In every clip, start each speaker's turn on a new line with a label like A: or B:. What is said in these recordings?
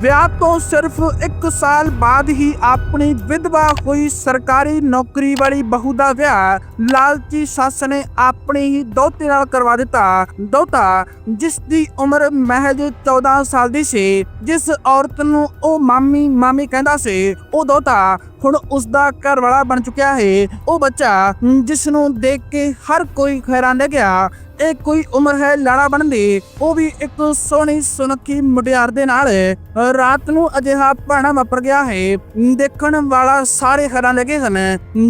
A: ਵਿਆਹ ਤੋਂ ਸਿਰਫ 1 ਸਾਲ ਬਾਅਦ ਹੀ ਆਪਣੀ ਵਿਧਵਾ ਹੋਈ ਸਰਕਾਰੀ ਨੌਕਰੀ ਵਾਲੀ ਬਹੂ ਦਾ ਵਿਆਹ ਲਾਲਚੀ ਸੱਸ ਨੇ ਆਪਣੀ ਹੀ ਦੋਤੇ ਨਾਲ ਕਰਵਾ ਦਿੱਤਾ। ਦੋਤਾ ਜਿਸ ਦੀ ਉਮਰ ਮਹਿਜ 14 ਸਾਲ ਦੀ ਸੀ, ਜਿਸ ਔਰਤ ਨੂੰ ਉਹ ਮਾਮੀ ਮਾਮੀ ਕਹਿੰਦਾ ਸੀ, ਉਹ ਦੋਤਾ ਹੁਣ ਉਸ ਦਾ ਘਰ ਵਾਲਾ ਬਣ ਚੁੱਕਿਆ ਹੈ। ਉਹ ਬੱਚਾ, ਜਿਸ ਨੂੰ ਦੇਖ ਕੇ ਹਰ ਕੋਈ ਹੈਰਾਨ ਰਹਿ ਗਿਆ ਇਹ ਕੋਈ ਉਮਰ ਹੈ ਲਾੜਾ ਬਣਨ ਦੀ, ਉਹ ਵੀ ਇੱਕ ਸੋਹਣੀ ਸੁਨੱਖੀ ਮੁਟਿਆਰ ਦੇ ਨਾਲ, ਰਾਤ ਨੂੰ ਅਜਿਹਾ ਭਾਣਾ ਵਾਪਰ ਗਿਆ ਹੈ। ਦੇਖਣ ਵਾਲਾ ਸਾਰੇ ਹੈਰਾਨ ਲੱਗੇ ਸਨ।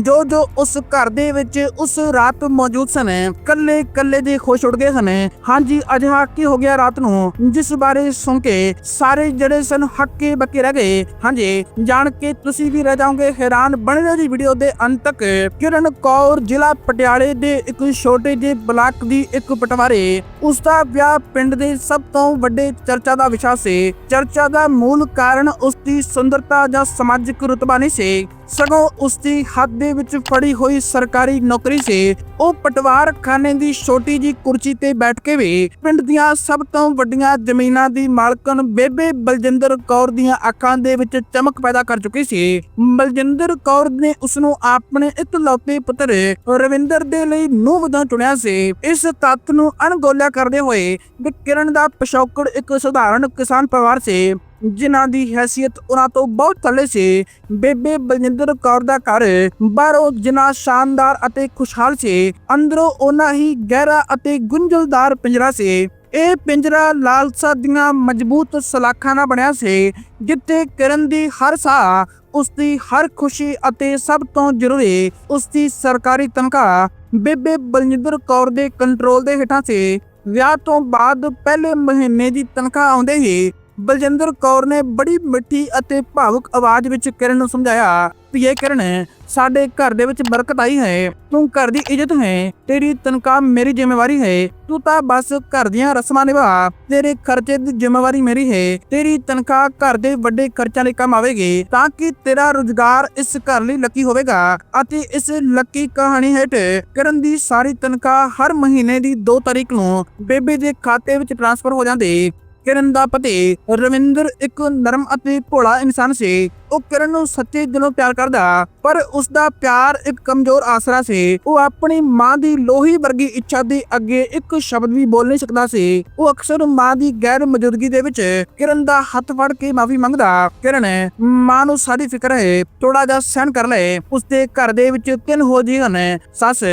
A: ਜੋ ਜੋ ਉਸ ਘਰ ਦੇ ਵਿੱਚ ਉਸ ਰਾਤ ਮੌਜੂਦ ਸਨ ਕੱਲੇ ਕੱਲੇ ਦੇ ਖੁਸ਼ ਉੱਡ ਗਏ ਸਨ। ਹਾਂਜੀ, ਅਜਿਹਾ ਕੀ ਹੋ ਗਿਆ ਰਾਤ ਨੂੰ? ਜਿਸ ਬਾਰੇ ਸੁਣ ਕੇ ਸਾਰੇ ਜਿਹੜੇ ਸਨ ਹੱਕੇ ਬੱਕੇ ਰਹਿ ਗਏ। ਹਾਂਜੀ, ਜਾਣ ਕੇ ਤੁਸੀਂ ਵੀ ਰਹਿ ਜਾਓਗੇ। ਹੈਰਾਨ ਬਣੇ ਰਹੋ ਜੀ ਵੀਡੀਓ ਦੇ ਅੰਤ ਤੱਕ। ਕਿਰਨ ਕੌਰ ਜ਼ਿਲ੍ਹਾ ਪਟਿਆਲੇ ਦੇ ਇੱਕ ਛੋਟੇ ਜਿਹੇ ਬਲਾਕ ਦੀ ਇੱਕ ਪਟਵਾਰੇ, ਉਸ ਦਾ ਵਿਆਹ ਪਿੰਡ ਦੇ ਸਭ ਤੋਂ ਵੱਡੇ ਚਰਚਾ ਦਾ ਵਿਸ਼ਾ ਸੀ। ਚਰਚਾ ਦਾ ਮੂਲ ਕਾਰਨ ਉਸ ਦੀ ਸੁੰਦਰਤਾ ਜਾਂ ਸਮਾਜਿਕ ਰੁਤਬਾ ਨਹੀਂ ਸੀ। ਸਗੋਂ ਉਸ ਦੀ ਹੱਥ ਦੇ ਵਿੱਚ ਫੜੀ ਹੋਈ ਸਰਕਾਰੀ ਨੌਕਰੀ ਸੀ ਉਹ ਪਟਵਾਰ ਖਾਨੇ ਦੀ ਛੋਟੀ ਜੀ ਕੁਰਸੀ ਤੇ ਬੈਠ ਕੇ ਵੀ ਪਿੰਡ ਦੀਆਂ ਸਭ ਤੋਂ ਵੱਡੀਆਂ ਜ਼ਮੀਨਾਂ ਦੀ ਮਾਲਕਨ ਬੇਬੇ ਬਲਜਿੰਦਰ ਕੌਰ ਦੀਆਂ ਅੱਖਾਂ ਦੇ ਵਿੱਚ ਚਮਕ ਪੈਦਾ ਕਰ ਚੁੱਕੀ ਸੀ। ਬਲਜਿੰਦਰ ਕੌਰ ਨੇ ਉਸ ਨੂੰ ਆਪਣੇ ਇਕਲੌਤੇ ਪੁੱਤਰ ਰਵਿੰਦਰ ਦੇ ਲਈ ਨੂੰਹ ਵਜੋਂ ਚੁਣਿਆ ਸੀ। ਇਸ ਤੱਥ ਨੂੰ ਅਣਗੋਲਿਆ ਕਰਦੇ ਹੋਏ ਕਿ ਕਿਰਨ ਦਾ ਪਿਛੋਕੜ ਇੱਕ ਸਧਾਰਨ ਕਿਸਾਨ ਪਰਿਵਾਰ ਸੀ ਜਿਨ੍ਹਾਂ ਦੀ ਹੈਸੀਅਤ ਉਹਨਾਂ ਤੋਂ ਬਹੁਤ ਥੱਲੇ ਸੀ। ਬੇਬੇ ਬਲਜਿੰਦਰ ਕੌਰ ਦਾ ਘਰ ਬਾਹਰੋਂ ਜਿੰਨਾ ਸ਼ਾਨਦਾਰ ਅਤੇ ਖੁਸ਼ਹਾਲ ਸੀ, ਅੰਦਰੋਂ ਉਹਨਾਂ ਹੀ ਗਹਿਰਾ ਅਤੇ ਗੁੰਝਲਦਾਰ ਪਿੰਜਰਾ ਸੀ। ਇਹ ਪਿੰਜਰਾ ਲਾਲਸਾ ਦੀਆਂ ਮਜ਼ਬੂਤ ਸਲਾਖਾਂ ਨਾਲ ਬਣਿਆ ਸੀ, ਜਿੱਥੇ ਕਿਰਨ ਦੀ ਹਰ ਸਾਹ ਉਸ ਦੀ ਹਰ ਖੁਸ਼ੀ ਅਤੇ ਸਭ ਤੋਂ ਜ਼ਰੂਰੀ ਉਸ ਦੀ ਸਰਕਾਰੀ ਤਨਖਾਹ ਬੇਬੇ ਬਲਜਿੰਦਰ ਕੌਰ ਦੇ ਕੰਟਰੋਲ ਦੇ ਹੇਠਾਂ ਸੀ। ਵਿਆਹ ਤੋਂ ਬਾਅਦ ਪਹਿਲੇ ਮਹੀਨੇ ਦੀ ਤਨਖਾਹ ਆਉਂਦੇ ਹੀ ਬਲਜਿੰਦਰ ਕੌਰ ਨੇ ਬੜੀ ਮਿੱਠੀ ਅਤੇ ਭਾਵੁਕ ਆਵਾਜ਼ ਵਿੱਚ ਕਿਰਨ ਨੂੰ ਸਮਝਾਇਆ, ਵੀ ਇਹ ਕਿਰਨ ਸਾਡੇ ਘਰ ਦੇ ਵਿੱਚ ਬਰਕਤ ਆਈ ਹੈ। ਤੂੰ ਘਰ ਦੀ ਇੱਜ਼ਤ ਹੈ। ਤੇਰੀ ਤਨਖਾਹ ਮੇਰੀ ਜ਼ਿੰਮੇਵਾਰੀ ਹੈ। ਤੂੰ ਤਾਂ ਬਸ ਘਰ ਦੀਆਂ ਰਸਮਾਂ ਨਿਭਾ। ਤੇਰੇ ਖਰਚੇ ਦੀ ਜ਼ਿੰਮੇਵਾਰੀ ਮੇਰੀ ਹੈ। ਤੇਰੀ ਤਨਖਾਹ ਘਰ ਦੇ ਵੱਡੇ ਖਰਚਾਂ ਲਈ ਕੰਮ ਆਵੇਗੀ, ਤਾਂ ਕਿ ਤੇਰਾ ਰੁਜ਼ਗਾਰ ਇਸ ਘਰ ਲਈ ਲੱਕੀ ਹੋਵੇਗਾ ਅਤੇ ਇਸ ਲੱਕੀ ਕਹਾਣੀ ਹੇਠ ਕਿਰਨ ਦੀ ਸਾਰੀ ਤਨਖਾਹ ਹਰ ਮਹੀਨੇ ਦੀ 2 ਤਾਰੀਖ ਨੂੰ ਬੇਬੇ ਦੇ ਖਾਤੇ ਵਿੱਚ ਟ੍ਰਾਂਸਫਰ ਹੋ ਜਾਂਦੀ। ਕਿਰਨ ਦਾ ਪਤੀ ਰਵਿੰਦਰ ਇੱਕ ਨਰਮ ਅਤੇ ਭੋਲਾ ਇਨਸਾਨ ਸੀ। ਉਹ ਕਿਰਨ ਨੂੰ ਸੱਚੇ ਦਿਲੋਂ ਪਿਆਰ ਕਰਦਾ, ਪਰ ਉਸ ਦਾ ਪਿਆਰ ਇੱਕ ਕਮਜ਼ੋਰ ਆਸਰਾ ਸੀ। ਉਹ ਆਪਣੀ ਮਾਂ ਦੀ ਲੋਹੀ ਵਰਗੀ ਇੱਛਾ ਦੇ ਅੱਗੇ ਇੱਕ ਸ਼ਬਦ ਵੀ ਬੋਲ ਨਹੀਂ ਸਕਦਾ ਸੀ। ਉਹ ਅਕਸਰ ਮਾਂ ਦੀ ਗੈਰ ਮੌਜੂਦਗੀ ਦੇ ਵਿੱਚ ਕਿਰਨ ਦਾ ਹੱਥ ਫੜ ਕੇ ਮਾਫੀ ਮੰਗਦਾ। ਕਿਰਨ ਮਾਂ ਨੂੰ ਸਾਡੀ ਫਿਕਰ ਹੈ ਥੋੜਾ ਜਿਹਾ ਸਹਿਣ ਕਰ ਲੈ। ਉਸ ਦੇ ਘਰ ਦੇ ਵਿੱਚ ਤਿੰਨ ਹੋ ਜੀ ਹਨ ਸੱਸ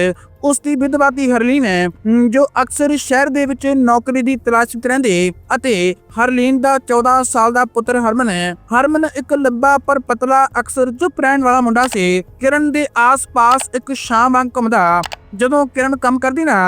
A: ਉਸ ਦੀ ਵਿਧਵਾ ਦੀ ਹਰਲੀਨ ਹੈ ਜੋ ਅਕਸਰ ਸ਼ਹਿਰ ਦੇ ਵਿੱਚ ਨੌਕਰੀ ਦੀ ਤਲਾਸ਼ ਵਿੱਚ ਰਹਿੰਦੀ ਅਤੇ ਹਰਲੀਨ ਦਾ 14 ਸਾਲ ਦਾ ਪੁੱਤਰ ਹਰਮਨ ਹੈ। ਹਰਮਨ ਇੱਕ ਲੰਬਾ ਪਰ ਪਤਲਾ ਅਕਸਰ ਚੁੱਪ ਰਹਿਣ ਵਾਲਾ ਮੁੰਡਾ ਸੀ। ਕਿਰਨ ਦੇ ਆਸ-ਪਾਸ ਇੱਕ ਸ਼ਾਮ ਵਾਂਗ ਘੁੰਮਦਾ। ਜਦੋਂ ਕਿਰਨ ਕੰਮ ਕਰਦੀ ਨਾ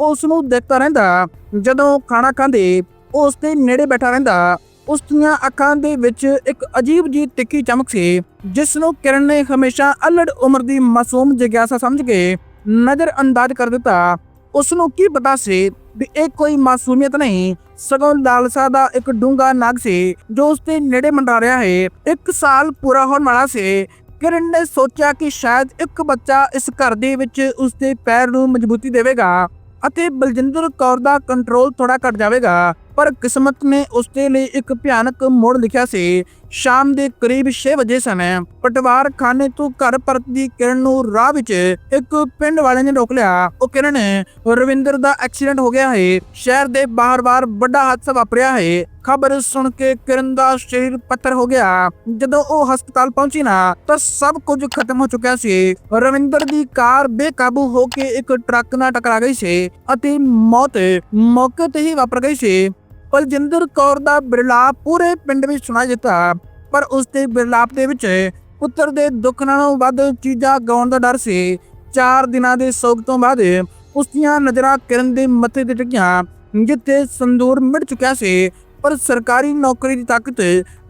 A: ਉਹ ਉਸ ਨੂੰ ਦੇਖਦਾ ਰਹਿੰਦਾ। ਜਦੋਂ ਖਾਣਾ ਖਾਂਦੇ ਉਹ ਉਸ ਦੇ ਨੇੜੇ ਬੈਠਾ ਰਹਿੰਦਾ। ਉਸ ਦੀਆਂ ਅੱਖਾਂ ਦੇ ਵਿੱਚ ਇੱਕ ਅਜੀਬ ਜੀ ਤਿੱਖੀ ਚਮਕ ਸੀ, ਜਿਸ ਨੂੰ ਕਿਰਨ ਨੇ ਹਮੇਸ਼ਾ ਅਲੜ ਉਮਰ ਦੀ ਮਾਸੂਮ ਜਿਗਿਆਸਾ ਸਮਝ ਕੇ ਨਜ਼ਰ ਕਰ ਦਿੱਤਾ। ਉਸ ਨੂੰ ਕੀ ਪਤਾ ਸੀ ਵੀ ਇਹ ਕੋਈ ਮਾਸੂਮੀਅਤ ਨਹੀਂ, ਸਗੋਂ ਲਾਲਸਾ ਦਾ ਇੱਕ ਡੂੰਗਾ ਨਗ ਸੀ, ਜੋ ਉਸ ਦੇ ਨੇੜੇ ਮੰਡਾ ਰਿਹਾ ਹੈ ਇੱਕ ਸਾਲ ਪੂਰਾ ਹੋਣ ਵਾਲਾ ਸੀ। ਕਿਰਨ ਨੇ ਸੋਚਿਆ ਕਿ ਸ਼ਾਇਦ ਇੱਕ ਬੱਚਾ ਇਸ ਘਰ ਦੇ ਵਿੱਚ ਉਸ ਦੇ ਪੈਰ ਨੂੰ ਮਜ਼ਬੂਤੀ ਦੇਵੇਗਾ ਅਤੇ ਬਲਜਿੰਦਰ ਕੌਰ ਦਾ ਕੰਟਰੋਲ ਥੋੜਾ ਘਟ ਜਾਵੇਗਾ। ਪਰ ਕਿਸਮਤ ਨੇ ਉਸ ਦੇ ਲਈ ਇੱਕ ਭਿਆਨਕ ਮੋੜ ਲਿਖਿਆ ਸੀ। ਸ਼ਾਮ ਦੇ ਕਰੀਬ 6 ਵਜੇ ਸਮੇਂ ਪਟਵਾਰ ਖਾਨੇ ਤੋਂ ਘਰ ਪਰਤਦੀ ਕਿਰਨ ਨੂੰ ਰਾਹ ਵਿੱਚ ਇੱਕ ਪਿੰਡ ਵਾਲੇ ਨੇ ਰੋਕ ਲਿਆ। ਉਹ ਕਿਰਨ, ਰਵਿੰਦਰ ਦਾ ਐਕਸੀਡੈਂਟ ਹੋ ਗਿਆ ਹੈ। ਸ਼ਹਿਰ ਦੇ ਬਾਹਰ-ਬਾਹਰ ਵੱਡਾ ਹਾਦਸਾ ਵਾਪਰਿਆ ਹੈ। ਖਬਰ ਸੁਣ ਕੇ ਕਿਰਨ ਦਾ ਸਰੀਰ ਪੱਥਰ ਹੋ ਗਿਆ। ਜਦੋਂ ਉਹ ਹਸਪਤਾਲ ਪਹੁੰਚੀ ਨਾ, ਤਾਂ ਸਭ ਕੁਝ ਖਤਮ ਹੋ ਚੁੱਕਿਆ ਸੀ। ਰਵਿੰਦਰ ਦੀ ਕਾਰ ਬੇਕਾਬੂ ਹੋ ਕੇ ਇੱਕ ਟਰੱਕ ਨਾਲ ਟਕਰਾ ਗਈ ਸੀ ਅਤੇ ਮੌਤ ਮੌਕੇ ਤੇ ਹੀ ਵਾਪਰ ਗਈ ਸੀ। ਬਲਜਿੰਦਰ ਕੌਰ ਦਾ ਬਿਰਲਾਪ ਪੂਰੇ ਪਿੰਡ ਵਿੱਚ ਸੁਣਾਈ ਦਿੱਤਾ। ਪਰ ਉਸ ਦੇ ਬਿਰਲਾਪ ਦੇ ਵਿੱਚ ਪੁੱਤਰ ਦੇ ਦੁੱਖ ਨਾਲੋਂ ਵੱਧ ਚੀਜ਼ਾਂ ਗਾਉਣ ਦਾ ਡਰ ਸੀ। ਚਾਰ ਦਿਨਾਂ ਦੇ ਸੋਗ ਤੋਂ ਬਾਅਦ ਉਸ ਦੀਆਂ ਨਜ਼ਰਾਂ ਕਿਰਨ ਦੇ ਮੱਥੇ ਤੇ ਟਿਕੀਆਂ, ਜਿੱਥੇ ਸੰਦੂਰ ਮਿਟ ਚੁੱਕਿਆ ਸੀ। ਪਰ ਸਰਕਾਰੀ ਨੌਕਰੀ ਦੀ ਤਾਕਤ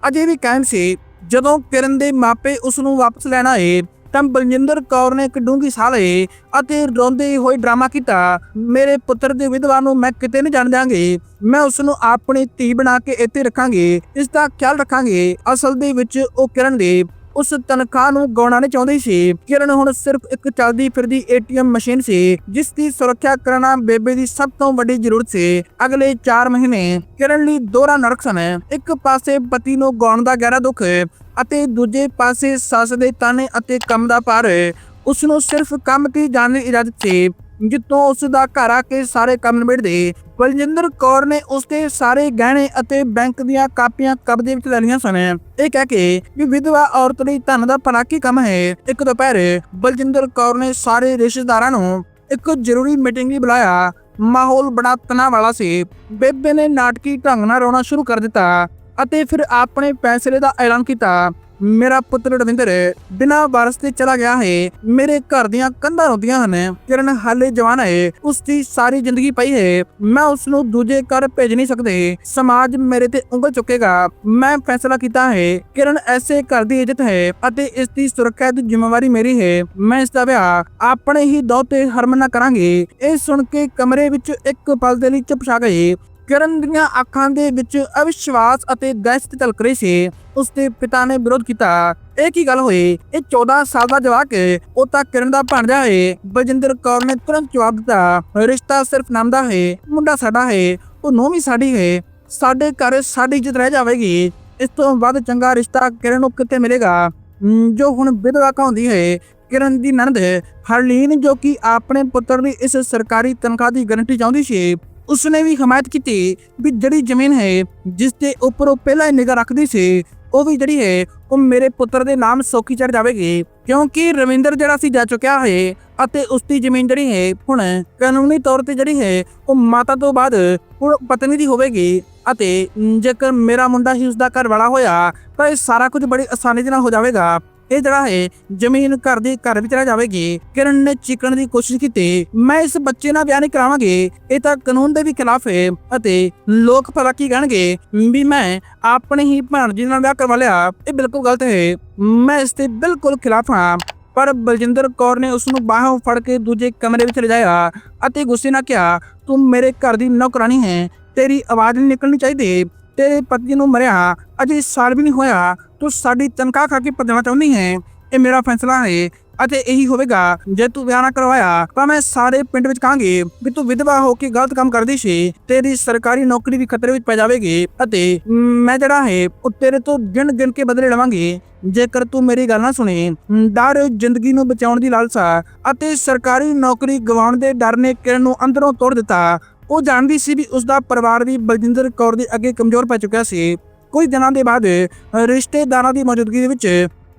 A: ਅਜੇ ਵੀ ਕਾਇਮ ਸੀ। ਜਦੋਂ ਕਿਰਨ ਦੇ ਮਾਪੇ ਉਸ ਨੂੰ ਵਾਪਸ ਲੈਣ ਆਏ ਤਾਂ ਬਲਜਿੰਦਰ ਕੌਰ ਨੇ ਇੱਕ ਡੂੰਗੀ ਸਾਹ ਲਈ ਅਤੇ ਰੋਂਦੇ ਹੋਏ ਡਰਾਮਾ ਕੀਤਾ। ਮੇਰੇ ਪੁੱਤਰ ਦੀ ਵਿਧਵਾ ਨੂੰ ਮੈਂ ਕਿਤੇ ਨਹੀਂ ਜਾਣ ਦਿਆਂਗੀ। ਮੈਂ ਉਸ ਨੂੰ ਆਪਣੀ ਧੀ ਬਣਾ ਕੇ ਇੱਥੇ ਰੱਖਾਂਗੀ। ਇਸ ਦਾ ਖਿਆਲ ਰੱਖਾਂਗੇ। ਅਸਲ ਦੇ ਵਿੱਚ ਉਹ ਕਿਰਨ ਦੇ ਉਸ ਤਨਖਾਹ ਨੂੰ ਗਾਉਣਾ ਨਹੀਂ ਚਾਹੁੰਦੀ ਸੀ। ਕਿਰਨ ਹੁਣ ਸਿਰਫ ਇੱਕ ਚੱਲਦੀ ਫਿਰਦੀ ਏਟੀਐਮ ਮਸ਼ੀਨ ਸੀ, ਜਿਸ ਦੀ ਸੁਰੱਖਿਆ ਕਰਨਾ ਬੇਬੇ ਦੀ ਸਭ ਤੋਂ ਵੱਡੀ ਜ਼ਰੂਰਤ ਸੀ। ਅਗਲੇ 4 ਮਹੀਨੇ ਕਿਰਨ ਲਈ ਦੋਹਰਾ ਨਰਕ ਸਨ। ਇੱਕ ਪਾਸੇ ਪਤੀ ਨੂੰ ਗਾਉਣ ਦਾ ਗਹਿਰਾ ਦੁੱਖ ਅਤੇ ਦੂਜੇ ਪਾਸੇ ਸੱਸ ਦੇ ਤਾਨੇ ਅਤੇ ਕੰਮ ਦਾ ਭਾਰ। ਉਸ ਨੂੰ ਸਿਰਫ ਕੰਮ ਤੇ ਜਾਣ ਦੀ ਇਜਾਜ਼ਤ ਸੀ। ਜਿੱਤੋਂ ਉਸ ਦਾ ਘਰ ਆ ਕੇ ਸਾਰੇ ਕੰਮ ਨਿਬੜਦੇ। ਬਲਜਿੰਦਰ ਕੌਰ ਨੇ ਉਸ ਦੇ ਸਾਰੇ ਗਹਿਣੇ ਅਤੇ ਬੈਂਕ ਦੀਆਂ ਕਾਪੀਆਂ ਕਬਜ਼ੇ ਵਿੱਚ ਲੈ ਲਈਆਂ ਸਨ। ਇਹ ਕਹਿ ਕੇ ਵੀ ਵਿਧਵਾ ਔਰਤ ਲਈ ਧਨ ਦਾ ਭਲਾ ਕੀ ਕੰਮ ਹੈ? ਇੱਕ ਦੁਪਹਿਰ ਬਲਜਿੰਦਰ ਕੌਰ ਨੇ ਸਾਰੇ ਰਿਸ਼ਤੇਦਾਰਾਂ ਨੂੰ ਇੱਕ ਜ਼ਰੂਰੀ ਮੀਟਿੰਗ ਲਈ ਬੁਲਾਇਆ। ਮਾਹੌਲ ਬੜਾ ਤਣਾਅ ਵਾਲਾ ਸੀ। ਬੇਬੇ ਨੇ ਨਾਟਕੀ ਢੰਗ ਨਾਲ ਰੋਣਾ ਸ਼ੁਰੂ ਕਰ ਦਿੱਤਾ ਅਤੇ ਫਿਰ ਆਪਣੇ ਫੈਸਲੇ ਦਾ ਐਲਾਨ ਕੀਤਾ। ਮੇਰਾ ਪੁੱਤਰ ਰਵਿੰਦਰ ਬਿਨਾਂ ਵਾਰਸ ਤੇ ਚਲਾ ਗਿਆ ਹੈ। ਮੇਰੇ ਘਰ ਦੀਆਂ ਕੰਧਾਂ ਰੋਂਦੀਆਂ ਹਨ। ਕਿਰਨ ਹਾਲੇ ਜਵਾਨ ਹੈ। ਉਸ ਦੀ ਸਾਰੀ ਜ਼ਿੰਦਗੀ ਪਈ ਹੈ। ਮੈਂ ਉਸ ਨੂੰ ਦੂਜੇ ਘਰ ਭੇਜ ਨਹੀਂ ਸਕਦੇ। ਸਮਾਜ ਮੇਰੇ ਤੇ ਉਂਗਲ ਚੁੱਕੇਗਾ। ਮੈਂ ਫੈਸਲਾ ਕੀਤਾ ਹੈ। ਕਿਰਨ ਐਸੇ ਘਰ ਦੀ ਇੱਜ਼ਤ ਹੈ ਅਤੇ ਇਸ ਦੀ ਸੁਰੱਖਿਆ ਦੀ ਜ਼ਿੰਮੇਵਾਰੀ ਮੇਰੀ ਹੈ। ਮੈਂ ਇਸ ਦਾ ਵਿਆਹ ਆਪਣੇ ਹੀ ਦੋਤੇ ਹਰਮਨ ਨਾਲ ਕਰਾਂਗੇ। ਇਹ ਸੁਣ ਕੇ ਕਮਰੇ ਵਿੱਚ ਇੱਕ ਪਲ ਦੇ ਲਈ ਚੁੱਪ ਛਾ ਗਏ ਕਿਰਨ ਦੀਆਂ ਅੱਖਾਂ ਦੇ ਵਿੱਚ ਅਵਿਸ਼ਵਾਸ ਅਤੇ ਦਹਿਸ਼ਤ ਝਲਕ ਰਹੀ ਸੀ। ਉਸ ਦੇ ਪਿਤਾ ਨੇ ਵਿਰੋਧ ਕੀਤਾ। ਇਹ ਕੀ ਗੱਲ ਹੋਈ? ਇਹ 14 ਸਾਲ ਦਾ ਜਵਾਕ ਉਹ ਤਾਂ ਕਿਰਨ ਦਾ ਭਾਣਜਾ ਹੈ ਬਲਜਿੰਦਰ ਕੌਰ ਨੇ ਤੁਰੰਤ ਜਵਾਬ ਦਿੱਤਾ, ਰਿਸ਼ਤਾ ਸਿਰਫ ਨਾਮ ਦਾ ਹੈ ਮੁੰਡਾ ਸਾਡਾ ਹੈ ਉਹ ਨੂੰਹ ਸਾਡੀ ਹੈ ਸਾਡੇ ਘਰ ਸਾਡੀ ਇੱਜ਼ਤ ਰਹਿ ਜਾਵੇਗੀ। ਇਸ ਤੋਂ ਵੱਧ ਚੰਗਾ ਰਿਸ਼ਤਾ ਕਿਰਨ ਨੂੰ ਕਿੱਥੇ ਮਿਲੇਗਾ? ਜੋ ਹੁਣ ਵਿਧਵਾ ਕਹਾਉਂਦੀ ਹੈ ਕਿਰਨ ਦੀ ਨਣਦ ਹਰਲੀਨ ਜੋ ਕਿ ਆਪਣੇ ਪੁੱਤਰ ਦੀ ਇਸ ਸਰਕਾਰੀ ਤਨਖਾਹ ਦੀ ਗਾਰੰਟੀ ਚਾਹੁੰਦੀ ਸੀ ਉਸਨੇ ਵੀ ਹਮਾਇਤ ਕੀਤੀ ਵੀ ਜਿਹੜੀ ਜ਼ਮੀਨ ਹੈ, ਜਿਸ ਦੇ ਉੱਪਰ ਉਹ ਪਹਿਲਾਂ ਹੀ ਰੱਖਦੀ ਸੀ, ਉਹ ਵੀ ਜਿਹੜੀ ਹੈ, ਉਹ ਮੇਰੇ ਪੁੱਤਰ ਦੇ ਨਾਮ ਸੌਖੀ ਚੜ ਜਾਵੇਗੀ। ਕਿਉਂਕਿ ਰਵਿੰਦਰ ਜਿਹੜਾ ਸੀ ਜਾ ਚੁੱਕਿਆ ਹੈ ਅਤੇ ਉਸ ਦੀ ਜ਼ਮੀਨ ਜਿਹੜੀ ਹੈ, ਹੁਣ ਕਾਨੂੰਨੀ ਤੌਰ ਤੇ ਜਿਹੜੀ ਹੈ, ਉਹ ਮਾਤਾ ਤੋਂ ਬਾਅਦ ਹੁਣ ਪਤਨੀ ਦੀ ਹੋਵੇਗੀ ਅਤੇ ਜੇਕਰ ਮੇਰਾ ਮੁੰਡਾ ਹੀ ਉਸ ਦਾ ਘਰ ਵਾਲਾ ਹੋਇਆ, ਤਾਂ ਇਹ ਸਾਰਾ ਕੁਝ ਬੜੀ ਆਸਾਨੀ ਦੇ ਨਾਲ ਹੋ ਜਾਵੇਗਾ। ਇਹ ਜਿਹੜਾ ਹੈ, ਜ਼ਮੀਨ ਘਰ ਦੀ ਘਰ ਵਿੱਚ ਰਹਿ ਜਾਵੇਗੀ। ਕਿਰਨ ਨੇ ਚੀਕਣ ਦੀ ਕੋਸ਼ਿਸ਼ ਕੀਤੀ। ਮੈਂ ਇਸ ਬੱਚੇ ਨਾਲ ਵਿਆਹ ਨਹੀਂ ਕਰਾਵਾਂਗੀ। ਇਹ ਤਾਂ ਕਾਨੂੰਨ ਦੇ ਵੀ ਖਿਲਾਫ ਹੈ ਅਤੇ ਲੋਕ ਭਲਾ ਕੀ ਕਹਿਣਗੇ ਵੀ ਮੈਂ ਆਪਣੇ ਹੀ ਭਾਣਜੀ ਨਾਲ ਵਿਆਹ ਕਰਵਾ ਲਿਆ। ਇਹ ਬਿਲਕੁਲ ਗਲਤ ਹੈ। ਮੈਂ ਇਸ ਦੇ ਬਿਲਕੁਲ ਖਿਲਾਫ ਹਾਂ। ਪਰ ਬਲਜਿੰਦਰ ਕੌਰ ਨੇ ਉਸ ਨੂੰ ਬਾਹੋਂ ਫੜ ਕੇ ਦੂਜੇ ਕਮਰੇ ਵਿੱਚ ਲਿਜਾਇਆ ਅਤੇ ਗੁੱਸੇ ਨਾਲ ਕਿਹਾ, ਤੂੰ ਮੇਰੇ ਘਰ ਦੀ ਨੌਕਰਾਨੀ ਹੈ। ਤੇਰੀ ਆਵਾਜ਼ ਨਹੀਂ ਨਿਕਲਣੀ ਚਾਹੀਦੀ। ਤੇਰੇ ਪਤੀ ਨੂੰ ਮਰਿਆ। ਅਜੇ ਸਾਲ ਵੀ ਨਹੀਂ ਹੋਇਆ। ਤੂੰ ਸਾਡੀ ਤਨਖਾਹ ਖਾ ਕੇ ਭੱਜਣਾ ਚਾਹੁੰਦੀ ਹੈ, ਇਹ ਮੇਰਾ ਫੈਸਲਾ ਹੈ ਅਤੇ ਇਹੀ ਹੋਵੇਗਾ, ਜੇ ਤੂੰ ਵਿਆਹ ਨਾ ਕਰਵਾਇਆ, ਤਾਂ ਮੈਂ ਸਾਰੇ ਪਿੰਡ ਵਿੱਚ ਕਹਾਂਗੀ ਵੀ ਤੂੰ ਵਿਧਵਾ ਹੋ ਕੇ ਗਲਤ ਕੰਮ ਕਰਦੀ ਸੀ, ਤੇਰੀ ਸਰਕਾਰੀ ਨੌਕਰੀ ਵੀ ਖਤਰੇ ਵਿੱਚ ਪੈ ਜਾਵੇਗੀ ਅਤੇ ਮੈਂ ਜਿਹੜਾ ਹੈ, ਉਹ ਤੇਰੇ ਤੋਂ ਗਿਣ ਗਿਣ ਕੇ ਬਦਲੇ ਲਵਾਂਗੀ। ਜੇਕਰ ਤੂੰ ਮੇਰੀ ਗੱਲ ਨਾ ਸੁਣੀ, ਡਰ ਜ਼ਿੰਦਗੀ ਨੂੰ ਬਚਾਉਣ ਦੀ ਲਾਲਸਾ ਅਤੇ ਸਰਕਾਰੀ ਨੌਕਰੀ ਗਵਾਉਣ ਦੇ ਡਰ ਨੇ ਕਿਰਨ ਨੂੰ ਅੰਦਰੋਂ ਤੋੜ ਦਿੱਤਾ, ਉਹ ਜਾਣਦੀ ਸੀ ਵੀ ਉਸ ਦਾ ਪਰਿਵਾਰ ਵੀ ਬਲਜਿੰਦਰ ਕੌਰ ਦੇ ਅੱਗੇ ਕਮਜ਼ੋਰ ਪੈ ਚੁੱਕਿਆ ਸੀ। ਕੁਝ ਦਿਨਾਂ ਦੇ ਬਾਅਦ ਰਿਸ਼ਤੇਦਾਰਾਂ ਦੀ ਮੌਜੂਦਗੀ ਦੇ ਵਿੱਚ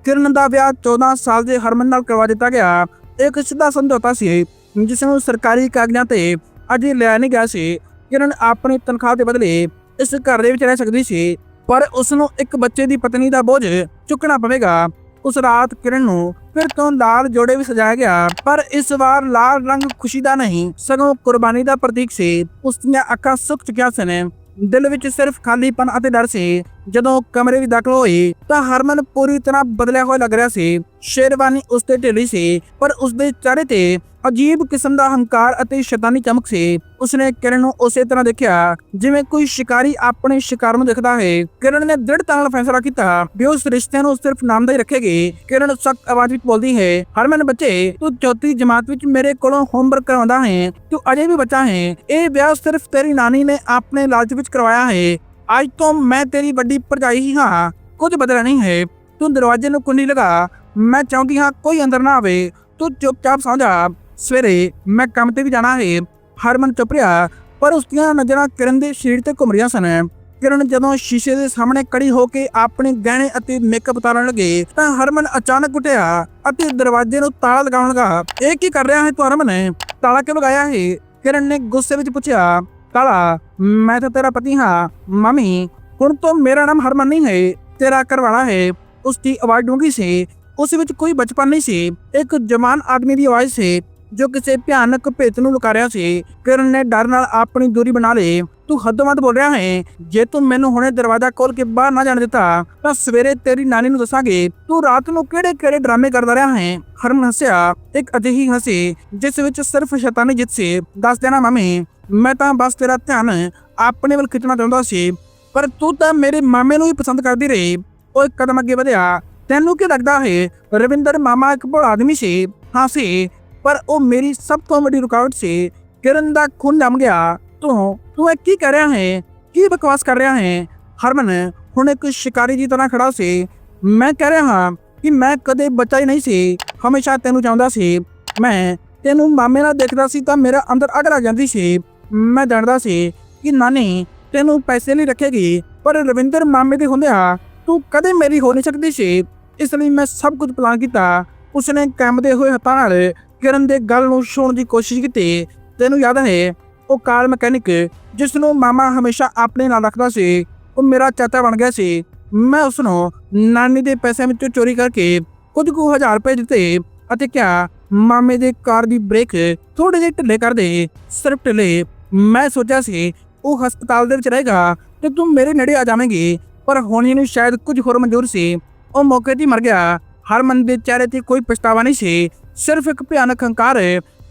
A: ਕਿਰਨ ਦਾ ਵਿਆਹ 14 ਸਾਲ ਦੇ ਹਰਮਨ ਨਾਲ ਕਰਵਾ ਦਿੱਤਾ ਗਿਆ। ਇੱਕ ਸਿੱਧਾ ਸਮਝੌਤਾ ਸੀ, ਜਿਸ ਨੂੰ ਸਰਕਾਰੀ ਕਾਗਜ਼ਾਂ ਤੇ ਅਜੇ ਲਿਆ ਨਹੀਂ ਗਿਆ ਸੀ। ਕਿਰਨ ਆਪਣੀ ਤਨਖਾਹ ਦੇ ਬਦਲੇ ਇਸ ਘਰ ਦੇ ਵਿੱਚ ਰਹਿ ਸਕਦੀ ਸੀ, ਪਰ ਉਸ ਨੂੰ ਇੱਕ ਬੱਚੇ ਦੀ ਪਤਨੀ ਦਾ ਬੋਝ ਚੁੱਕਣਾ ਪਵੇਗਾ। ਉਸ ਰਾਤ ਕਿਰਨ ਨੂੰ ਫਿਰ ਤੋਂ ਲਾਲ ਜੋੜੇ ਵੀ ਸਜਾਇਆ ਗਿਆ, ਪਰ ਇਸ ਵਾਰ ਲਾਲ ਰੰਗ ਖੁਸ਼ੀ ਦਾ ਨਹੀਂ, ਸਗੋਂ ਕੁਰਬਾਨੀ ਦਾ ਪ੍ਰਤੀਕ ਸੀ। ਉਸ ਦੀਆਂ ਅੱਖਾਂ ਸੁੱਕ ਚੁੱਕੀਆਂ ਸਨ। ਦਿਲ ਵਿੱਚ ਸਿਰਫ ਖਾਲੀਪਨ ਅਤੇ ਡਰ ਸੀ। ਜਦੋਂ ਕਮਰੇ ਵਿੱਚ ਦਾਖਲ ਹੋਈ, ਤਾਂ ਹਰਮਨ ਪੂਰੀ ਤਰ੍ਹਾਂ ਬਦਲਿਆ ਹੋਇਆ ਲੱਗ ਰਿਹਾ ਸੀ। ਸ਼ੇਰਵਾਨੀ ਉਸ ਤੇ ਢਿੱਲੀ ਸੀ, ਪਰ ਉਸ ਦੇ ਚਿਹਰੇ ਤੇ ਅਜੀਬ ਕਿਸਮ ਦਾ ਹੰਕਾਰ ਅਤੇ ਸ਼ੈਤਾਨੀ ਚਮਕ ਸੀ। ਉਸਨੇ ਕਿਰਨ ਨੂੰ ਉਸੇ ਤਰ੍ਹਾਂ ਦੇਖਿਆ, ਜਿਵੇਂ ਕੋਈ ਸ਼ਿਕਾਰੀ ਆਪਣੇ ਸ਼ਿਕਾਰ ਨੂੰ ਦੇਖਦਾ ਹੈ ਕਿਰਨ ਨੇ ਦ੍ਰਿੜਤਾ ਨਾਲ ਫੈਸਲਾ ਕੀਤਾ, ਵੀ ਉਸ ਰਿਸ਼ਤੇ ਨੂੰ ਸਿਰਫ ਨਾਮ ਹੀ ਰੱਖੇਗੀ। ਕਿਰਨ ਸਖਤ ਆਵਾਜ਼ ਵਿੱਚ ਬੋਲਦੀ ਹੈ, ਹਰਮਨ ਬੱਚੇ, ਤੂੰ ਚੌਥੀ ਜਮਾਤ ਵਿੱਚ ਮੇਰੇ ਕੋਲੋਂ ਹੋਮਵਰਕ ਕਰਾਉਂਦਾ ਹੈ। ਤੂੰ ਅਜੇ ਵੀ ਬੱਚਾ ਹੈ। ਇਹ ਵਿਆਹ ਸਿਰਫ ਤੇਰੀ ਨਾਨੀ ਨੇ ਆਪਣੇ ਲਾਲਚ ਵਿੱਚ ਕਰਵਾਇਆ ਹੈ। ਅੱਜ ਤੋਂ ਮੈਂ ਤੇਰੀ ਵੱਡੀ ਭਰਜਾਈ ਹੀ ਹਾਂ। ਕੁਝ ਬਦਲਿਆ ਨਹੀਂ ਹੈ। ਤੂੰ ਦਰਵਾਜ਼ੇ ਨੂੰ ਕੁੰਡੀ ਲਗਾ। ਮੈਂ ਚਾਹੁੰਦੀ ਹਾਂ ਕੋਈ ਅੰਦਰ ਨਾ ਆਵੇ। ਤੂੰ ਚੁੱਪਚਾਪ ਸੌਂ ਜਾ ਸਵੇਰੇ ਮੈਂ ਕੰਮ ਤੇ ਵੀ ਜਾਣਾ ਹੈ ਹਰਮਨ ਚੁੱਪ ਰਿਹਾ, ਪਰ ਉਸ ਦੀਆਂ ਨਜ਼ਰਾਂ ਕਿਰਨ ਦੇ ਸਰੀਰ ਤੇ ਘੁੰਮ ਰਹੀਆਂ ਸਨ। ਕਿਰਨ ਜਦੋਂ ਸ਼ੀਸ਼ੇ ਦੇ ਸਾਹਮਣੇ ਖੜੀ ਹੋ ਕੇ ਆਪਣੇ ਗਹਿਣੇ ਅਤੇ ਮੇਕਅਪ ਉਤਾਰਨ ਲੱਗੇ, ਤਾਂ ਹਰਮਨ ਅਚਾਨਕ ਉੱਠਿਆ ਅਤੇ ਦਰਵਾਜ਼ੇ ਨੂੰ ਤਾਲਾ ਲਗਾਉਣ ਲੱਗਾ। ਇਹ ਕੀ ਕਰ ਰਿਹਾ ਹੈ ਤੂੰ ਹਰਮਨ? ਤਾਲਾ ਕਿਉਂ ਲਗਾਇਆ ਹੈ? ਕਿਰਨ ਨੇ ਗੁੱਸੇ ਵਿੱਚ ਪੁੱਛਿਆ, ਤਾਲਾ, ਮੈਂ ਤਾਂ ਤੇਰਾ ਪਤੀ ਹਾਂ, ਮੰਮੀ, ਹੁਣ ਤੋਂ ਮੇਰਾ ਨਾਮ ਹਰਮਨ ਨਹੀਂ ਹੈ, ਤੇਰਾ ਘਰਵਾਲਾ ਹੈ। ਉਸ ਦੀ ਆਵਾਜ਼ ਡੂੰਘੀ ਸੀ, ਉਸ ਵਿੱਚ ਕੋਈ ਬਚਪਨ ਨਹੀਂ ਸੀ, ਇੱਕ ਜਵਾਨ ਆਦਮੀ ਦੀ ਆਵਾਜ਼ ਸੀ ਜੋ ਕਿਸੇ ਭਿਆਨਕ ਭੇਤ ਨੂੰ ਲੁਕਾ ਰਿਹਾ ਸੀ ਕਿਰਨ ਨੇ ਡਰ ਨਾਲ ਆਪਣੀ ਦੂਰੀ ਬਣਾ ਲਈ। ਤੂੰ ਹੱਦੋਂ ਵੱਧ ਬੋਲ ਰਿਹਾ ਹੈ। ਜੇ ਤੂੰ ਮੈਨੂੰ ਹੁਣੇ ਦਰਵਾਜ਼ਾ ਖੋਲ ਕੇ ਬਾਹਰ ਨਾ ਜਾਣ ਦਿੱਤਾ, ਤਾਂ ਸਵੇਰੇ ਤੇਰੀ ਨਾਨੀ ਨੂੰ ਦੱਸਾਂਗੇ, ਤੂੰ ਰਾਤ ਨੂੰ ਕਿਹੜੇ ਕਿਹੜੇ ਡਰਾਮੇ ਕਰਦਾ ਰਿਹਾ ਹੈ? ਹਰਮਨ ਹੱਸਿਆ। ਇੱਕ ਅਜਿਹੀ ਹੱਸੀ, ਜਿਸ ਵਿੱਚ ਸਿਰਫ ਸ਼ੈਤਾਨੀ ਜਿੱਤ ਸੀ। ਦੱਸ ਦੇਣਾ ਮੰਮੀ, ਮੈਂ ਤਾਂ ਬਸ ਤੇਰਾ ਧਿਆਨ ਆਪਣੇ ਵੱਲ ਖਿੱਚਣਾ ਚਾਹੁੰਦਾ ਸੀ, ਪਰ ਤੂੰ ਤਾਂ ਮੇਰੇ ਮਾਮੇ ਨੂੰ ਹੀ ਪਸੰਦ ਕਰਦੀ ਰਹੀ। ਉਹ ਇੱਕ ਕਦਮ ਅੱਗੇ ਵਧਿਆ। ਤੈਨੂੰ ਕੀ ਲੱਗਦਾ ਹੈ, ਰਵਿੰਦਰ ਮਾਮਾ ਇੱਕ ਬੜਾ ਆਦਮੀ ਸੀ? ਹਾਂ ਸੀ। ਪਰ ਉਹ ਮੇਰੀ ਸਭ ਤੋਂ ਵੱਡੀ ਰੁਕਾਵਟ ਸੀ। ਕਿਰਨ ਦਾ ਖੂਨ ਜੰਮ ਗਿਆ। ਤੂੰ ਤੂੰ ਇਹ ਕੀ ਕਰ ਰਿਹਾ ਹੈ? ਕੀ ਬਕਵਾਸ ਕਰ ਰਿਹਾ ਹੈ? ਹਰਮਨ, ਹੁਣ ਇੱਕ ਸ਼ਿਕਾਰੀ ਦੀ ਤਰ੍ਹਾਂ ਖੜਾ ਸੀ। ਮੈਂ ਕਹਿ ਰਿਹਾ ਹਾਂ ਕਿ ਮੈਂ ਕਦੇ ਬੱਚਾ ਹੀ ਨਹੀਂ ਸੀ। ਹਮੇਸ਼ਾ ਤੈਨੂੰ ਚਾਹੁੰਦਾ ਸੀ। ਮੈਂ ਤੈਨੂੰ ਮਾਮੇ ਨਾਲ ਦੇਖਦਾ ਸੀ ਤਾਂ ਮੇਰਾ ਅੰਦਰ ਅੱਗ ਲੱਗ ਜਾਂਦੀ ਸੀ। ਮੈਂ ਜਾਣਦਾ ਸੀ ਕਿ ਨਾਨੀ ਤੈਨੂੰ ਪੈਸੇ ਨਹੀਂ ਰੱਖੇਗੀ, ਪਰ ਰਵਿੰਦਰ ਮਾਮੇ ਦੇ ਹੁੰਦਿਆਂ ਤੂੰ ਕਦੇ ਮੇਰੀ ਹੋ ਨਹੀਂ ਸਕਦੀ ਸੀ। ਇਸ ਲਈ ਮੈਂ ਸਭ ਕੁਝ ਪਲਾਨ ਕੀਤਾ। ਉਸਨੇ ਕੰਬਦੇ ਹੋਏ ਹੱਥਾਂ ਨਾਲ ਕਿਰਨ ਦੇ ਗੱਲ ਨੂੰ ਛੋਣ ਦੀ ਕੋਸ਼ਿਸ਼ ਕੀਤੀ, ਤੈਨੂੰ ਯਾਦ ਹੈ, ਉਹ ਕਾਰ ਮਕੈਨਿਕ ਜਿਸ ਨੂੰ ਮਾਮਾ ਹਮੇਸ਼ਾ ਆਪਣੇ ਨਾਲ ਰੱਖਦਾ ਸੀ, ਉਹ ਮੇਰਾ ਚਾਚਾ ਬਣ ਗਿਆ ਸੀ। ਮੈਂ ਉਸ ਨੂੰ ਨਾਨੀ ਦੇ ਪੈਸਿਆਂ ਵਿੱਚੋਂ ਚੋਰੀ ਕਰਕੇ ਕੁਝ ਕੁ ਹਜ਼ਾਰ ਰੁਪਏ ਦਿੱਤੇ ਅਤੇ ਕਿਹਾ, ਮਾਮੇ ਦੇ ਕਾਰ ਦੀ ਬ੍ਰੇਕ ਥੋੜੇ ਜਿਹੇ ਢਿੱਲੇ ਕਰ ਦੇ। ਸਿਰਫ ਢਿੱਲੇ, ਮੈਂ ਸੋਚਿਆ ਸੀ, ਉਹ ਹਸਪਤਾਲ ਦੇ ਵਿੱਚ ਰਹੇਗਾ ਤੇ ਤੂੰ ਮੇਰੇ ਨੇੜੇ ਆ ਜਾਵੇਂਗੀ। ਪਰ ਹੁਣ ਨੂੰ ਸ਼ਾਇਦ ਕੁਝ ਹੋਰ ਮਨਜ਼ੂਰ ਸੀ। ਉਹ ਮੌਕੇ ਤੇ ਮਰ ਗਿਆ। ਹਰਮਨ ਦੇ ਚਿਹਰੇ ਤੇ ਕੋਈ ਪਛਤਾਵਾ ਨਹੀਂ ਸੀ। ਸਿਰਫ ਇੱਕ ਭਿਆਨਕ ਹੰਕਾਰ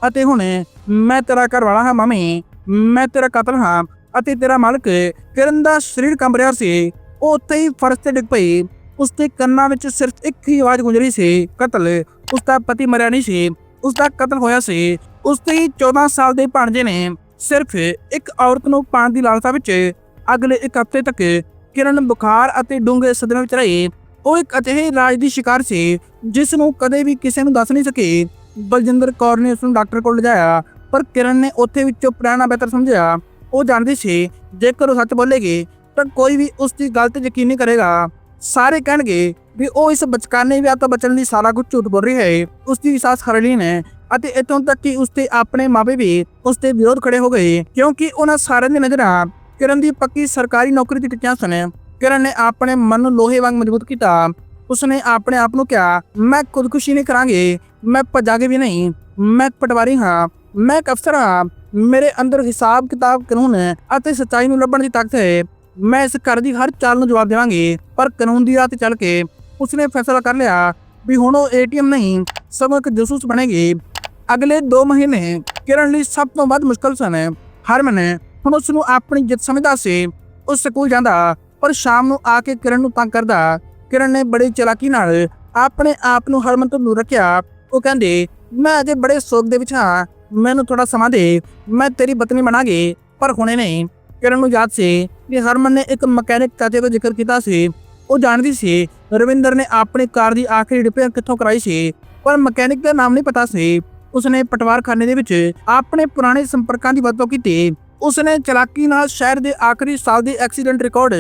A: ਅਤੇ ਹੁਣ ਮੈਂ ਤੇਰਾ ਘਰ ਵਾਲਾ ਹਾਂ ਮਾਮੀ, ਮੈਂ ਤੇਰਾ ਕਤਲ ਹਾਂ ਅਤੇ ਤੇਰਾ ਮਾਲਕ ਕਿਰਨ ਦਾ ਸਰੀਰ ਕੰਬ ਰਿਹਾ ਸੀ, ਉਹ ਉੱਥੇ ਹੀ ਫਰਸ਼ ਤੇ ਡਿੱਗ ਪਈ। ਉਸ ਦੇ ਕੰਨਾਂ ਵਿੱਚ ਸਿਰਫ ਇੱਕ ਹੀ ਆਵਾਜ਼ ਗੂੰਜ ਰਹੀ ਸੀ, ਕਤਲ। ਉਸ ਦਾ ਪਤੀ ਮਰਿਆ ਨਹੀਂ ਸੀ ਉਸ ਦਾ ਕਤਲ ਹੋਇਆ ਸੀ। ਉਸ ਦੇ ਹੀ 14 ਸਾਲ ਦੇ ਭਾਣਜੇ ਨੇ ਸਿਰਫ ਇੱਕ ਔਰਤ ਨੂੰ ਪਾਣ ਦੀ ਲਾਲਸਾ ਵਿੱਚ ਅਗਲੇ ਇੱਕ ਹਫ਼ਤੇ ਤੱਕ ਕਿਰਨ ਬੁਖਾਰ ਅਤੇ ਡੂੰਘੇ ਸਦਮੇ ਵਿੱਚ ਰਹੀ। ਉਹ ਇੱਕ ਅਜਿਹੇ ਰਾਜ ਦੀ ਸ਼ਿਕਾਰ ਸੀ, ਜਿਸ ਨੂੰ ਕਦੇ ਵੀ ਕਿਸੇ ਨੂੰ ਦੱਸ ਨਹੀਂ ਸਕੀ। ਬਲਜਿੰਦਰ ਕੌਰ ਨੇ ਉਸ ਨੂੰ ਡਾਕਟਰ ਕੋਲ ਲਿਜਾਇਆ, ਪਰ ਕਿਰਨ ਨੇ ਉੱਥੇ ਵੀ ਚੁੱਪ ਬਿਹਤਰ ਸਮਝਿਆ। ਉਹ ਜਾਣਦੀ ਸੀ, ਜੇਕਰ ਉਹ ਸੱਚ ਬੋਲੇਗੀ, ਤਾਂ ਕੋਈ ਵੀ ਉਸ ਦੀ ਗੱਲ ਤੇ ਯਕੀਨ ਨਹੀਂ ਕਰੇਗਾ। ਸਾਰੇ ਕਹਿਣਗੇ ਵੀ ਉਹ ਇਸ ਬਚਕਾਨੇ ਵਿਆਹ ਤੋਂ ਬਚਣ ਲਈ ਸਾਰਾ ਕੁਝ ਝੂਠ ਬੋਲ ਰਹੀ ਹੈ। ਉਸ ਦੀ ਸਾਸ ਹਰਲੀਨ ਨੇ ਅਤੇ ਇਤੋਂ ਤੱਕ ਕਿ ਉਸ ਦੇ ਆਪਣੇ ਮਾਪੇ ਵੀ ਉਸ ਦੇ ਵਿਰੋਧ ਖੜੇ ਹੋ ਗਏ, ਕਿਉਂਕਿ ਉਹਨਾਂ ਸਾਰਿਆਂ ਦੀ ਨਜ਼ਰਾਂ ਕਿਰਨ ਦੀ ਪੱਕੀ ਸਰਕਾਰੀ ਨੌਕਰੀ ਦੀ ਟਿਕਿਆ ਸਨ। ਕਿਰਨ ਨੇ ਆਪਣੇ ਮਨ ਨੂੰ ਲੋਹੇ ਵਾਂਗ ਮਜ਼ਬੂਤ ਕੀਤਾ। ਉਸਨੇ ਆਪਣੇ ਆਪ ਨੂੰ ਕਿਹਾ, ਮੈਂ ਖੁਦਕੁਸ਼ੀ ਨਹੀਂ ਕਰਾਂਗੇ, ਮੈਂ ਭਜਾਗੇ ਵੀ ਨਹੀਂ, ਮੈਂ ਪਟਵਾਰੀ ਹਾਂ, ਮੈਂ ਇੱਕ ਅਫਸਰ ਹਾਂ, ਮੇਰੇ ਅੰਦਰ ਹਿਸਾਬ ਕਿਤਾਬ ਕਾਨੂੰਨ ਅਤੇ ਸੱਚਾਈ ਨੂੰ ਲੱਭਣ ਦੀ ਤਾਕਤ ਹੈ। ਮੈਂ ਇਸ ਘਰ ਦੀ ਹਰ ਚਾਲ ਨੂੰ ਜਵਾਬ ਦੇਵਾਂਗੀ। ਪਰ ਕਾਨੂੰਨ ਦੀ ਰਾਹ ਤੇ ਚੱਲ ਕੇ ਉਸਨੇ ਫੈਸਲਾ ਕਰ ਲਿਆ ਵੀ ਹੁਣ ਉਹ ਏਟੀਐਮ ਨਹੀਂ, ਸਗੋਂ ਇੱਕ ਜਸੂਸ ਬਣੇਗੀ। ਅਗਲੇ 2 ਮਹੀਨੇ ਕਿਰਨ ਲਈ ਸਭ ਤੋਂ ਵੱਧ ਮੁਸ਼ਕਲ ਸਨ। ਹਰ ਮਹੀਨੇ ਹੁਣ ਉਸ ਨੂੰ ਆਪਣੀ ਜਿੱਤ ਸਮਝਦਾ ਸੀ। ਉਹ ਸਕੂਲ ਜਾਂਦਾ ਪਰ ਸ਼ਾਮ ਨੂੰ ਆ ਕੇ ਕਿਰਨ ਨੂੰ ਤੰਗ ਕਰਦਾ, ਕਿਰਨ ਨੇ ਬੜੀ ਚਲਾਕੀ ਨਾਲ ਆਪਣੇ ਆਪ ਨੂੰ ਹਰਮਨ ਤੋਂ ਦੂਰ ਰੱਖਿਆ। ਉਹ ਕਹਿੰਦੇ, ਮੈਂ ਅਜੇ ਬੜੇ ਸੋਗ ਦੇ ਵਿੱਚ ਹਾਂ, ਮੈਨੂੰ ਥੋੜਾ ਸਮਾਂ ਦੇ, ਮੈਂ ਤੇਰੀ ਪਤਨੀ ਬਣਾਂਗੀ। ਪਰ ਹੁਣੇ ਨਹੀਂ, ਕਿਰਨ ਨੂੰ ਯਾਦ ਸੀ ਕਿ ਹਰਮਨ ਨੇ ਇੱਕ ਮਕੈਨਿਕ ਚਾਚੇ ਦਾ ਜ਼ਿਕਰ ਕੀਤਾ ਸੀ। ਉਹ ਜਾਣਦੀ ਸੀ, ਰਵਿੰਦਰ ਨੇ ਆਪਣੀ ਕਾਰ ਦੀ ਆਖਰੀ ਰਿਪੇਅਰ ਕਿੱਥੋਂ ਕਰਾਈ ਸੀ, ਪਰ ਮਕੈਨਿਕ ਦਾ ਨਾਮ ਨਹੀਂ ਪਤਾ ਸੀ। ਉਸਨੇ ਪਟਵਾਰਖਾਨੇ ਦੇ ਵਿੱਚ ਆਪਣੇ ਪੁਰਾਣੇ ਸੰਪਰਕਾਂ ਦੀ ਵਰਤੋਂ ਕੀਤੀ। ਉਸਨੇ ਚਲਾਕੀ ਨਾਲ ਸ਼ਹਿਰ ਦੇ ਆਖਰੀ ਸਾਲ ਦੇ ਐਕਸੀਡੈਂਟ ਰਿਕਾਰਡ,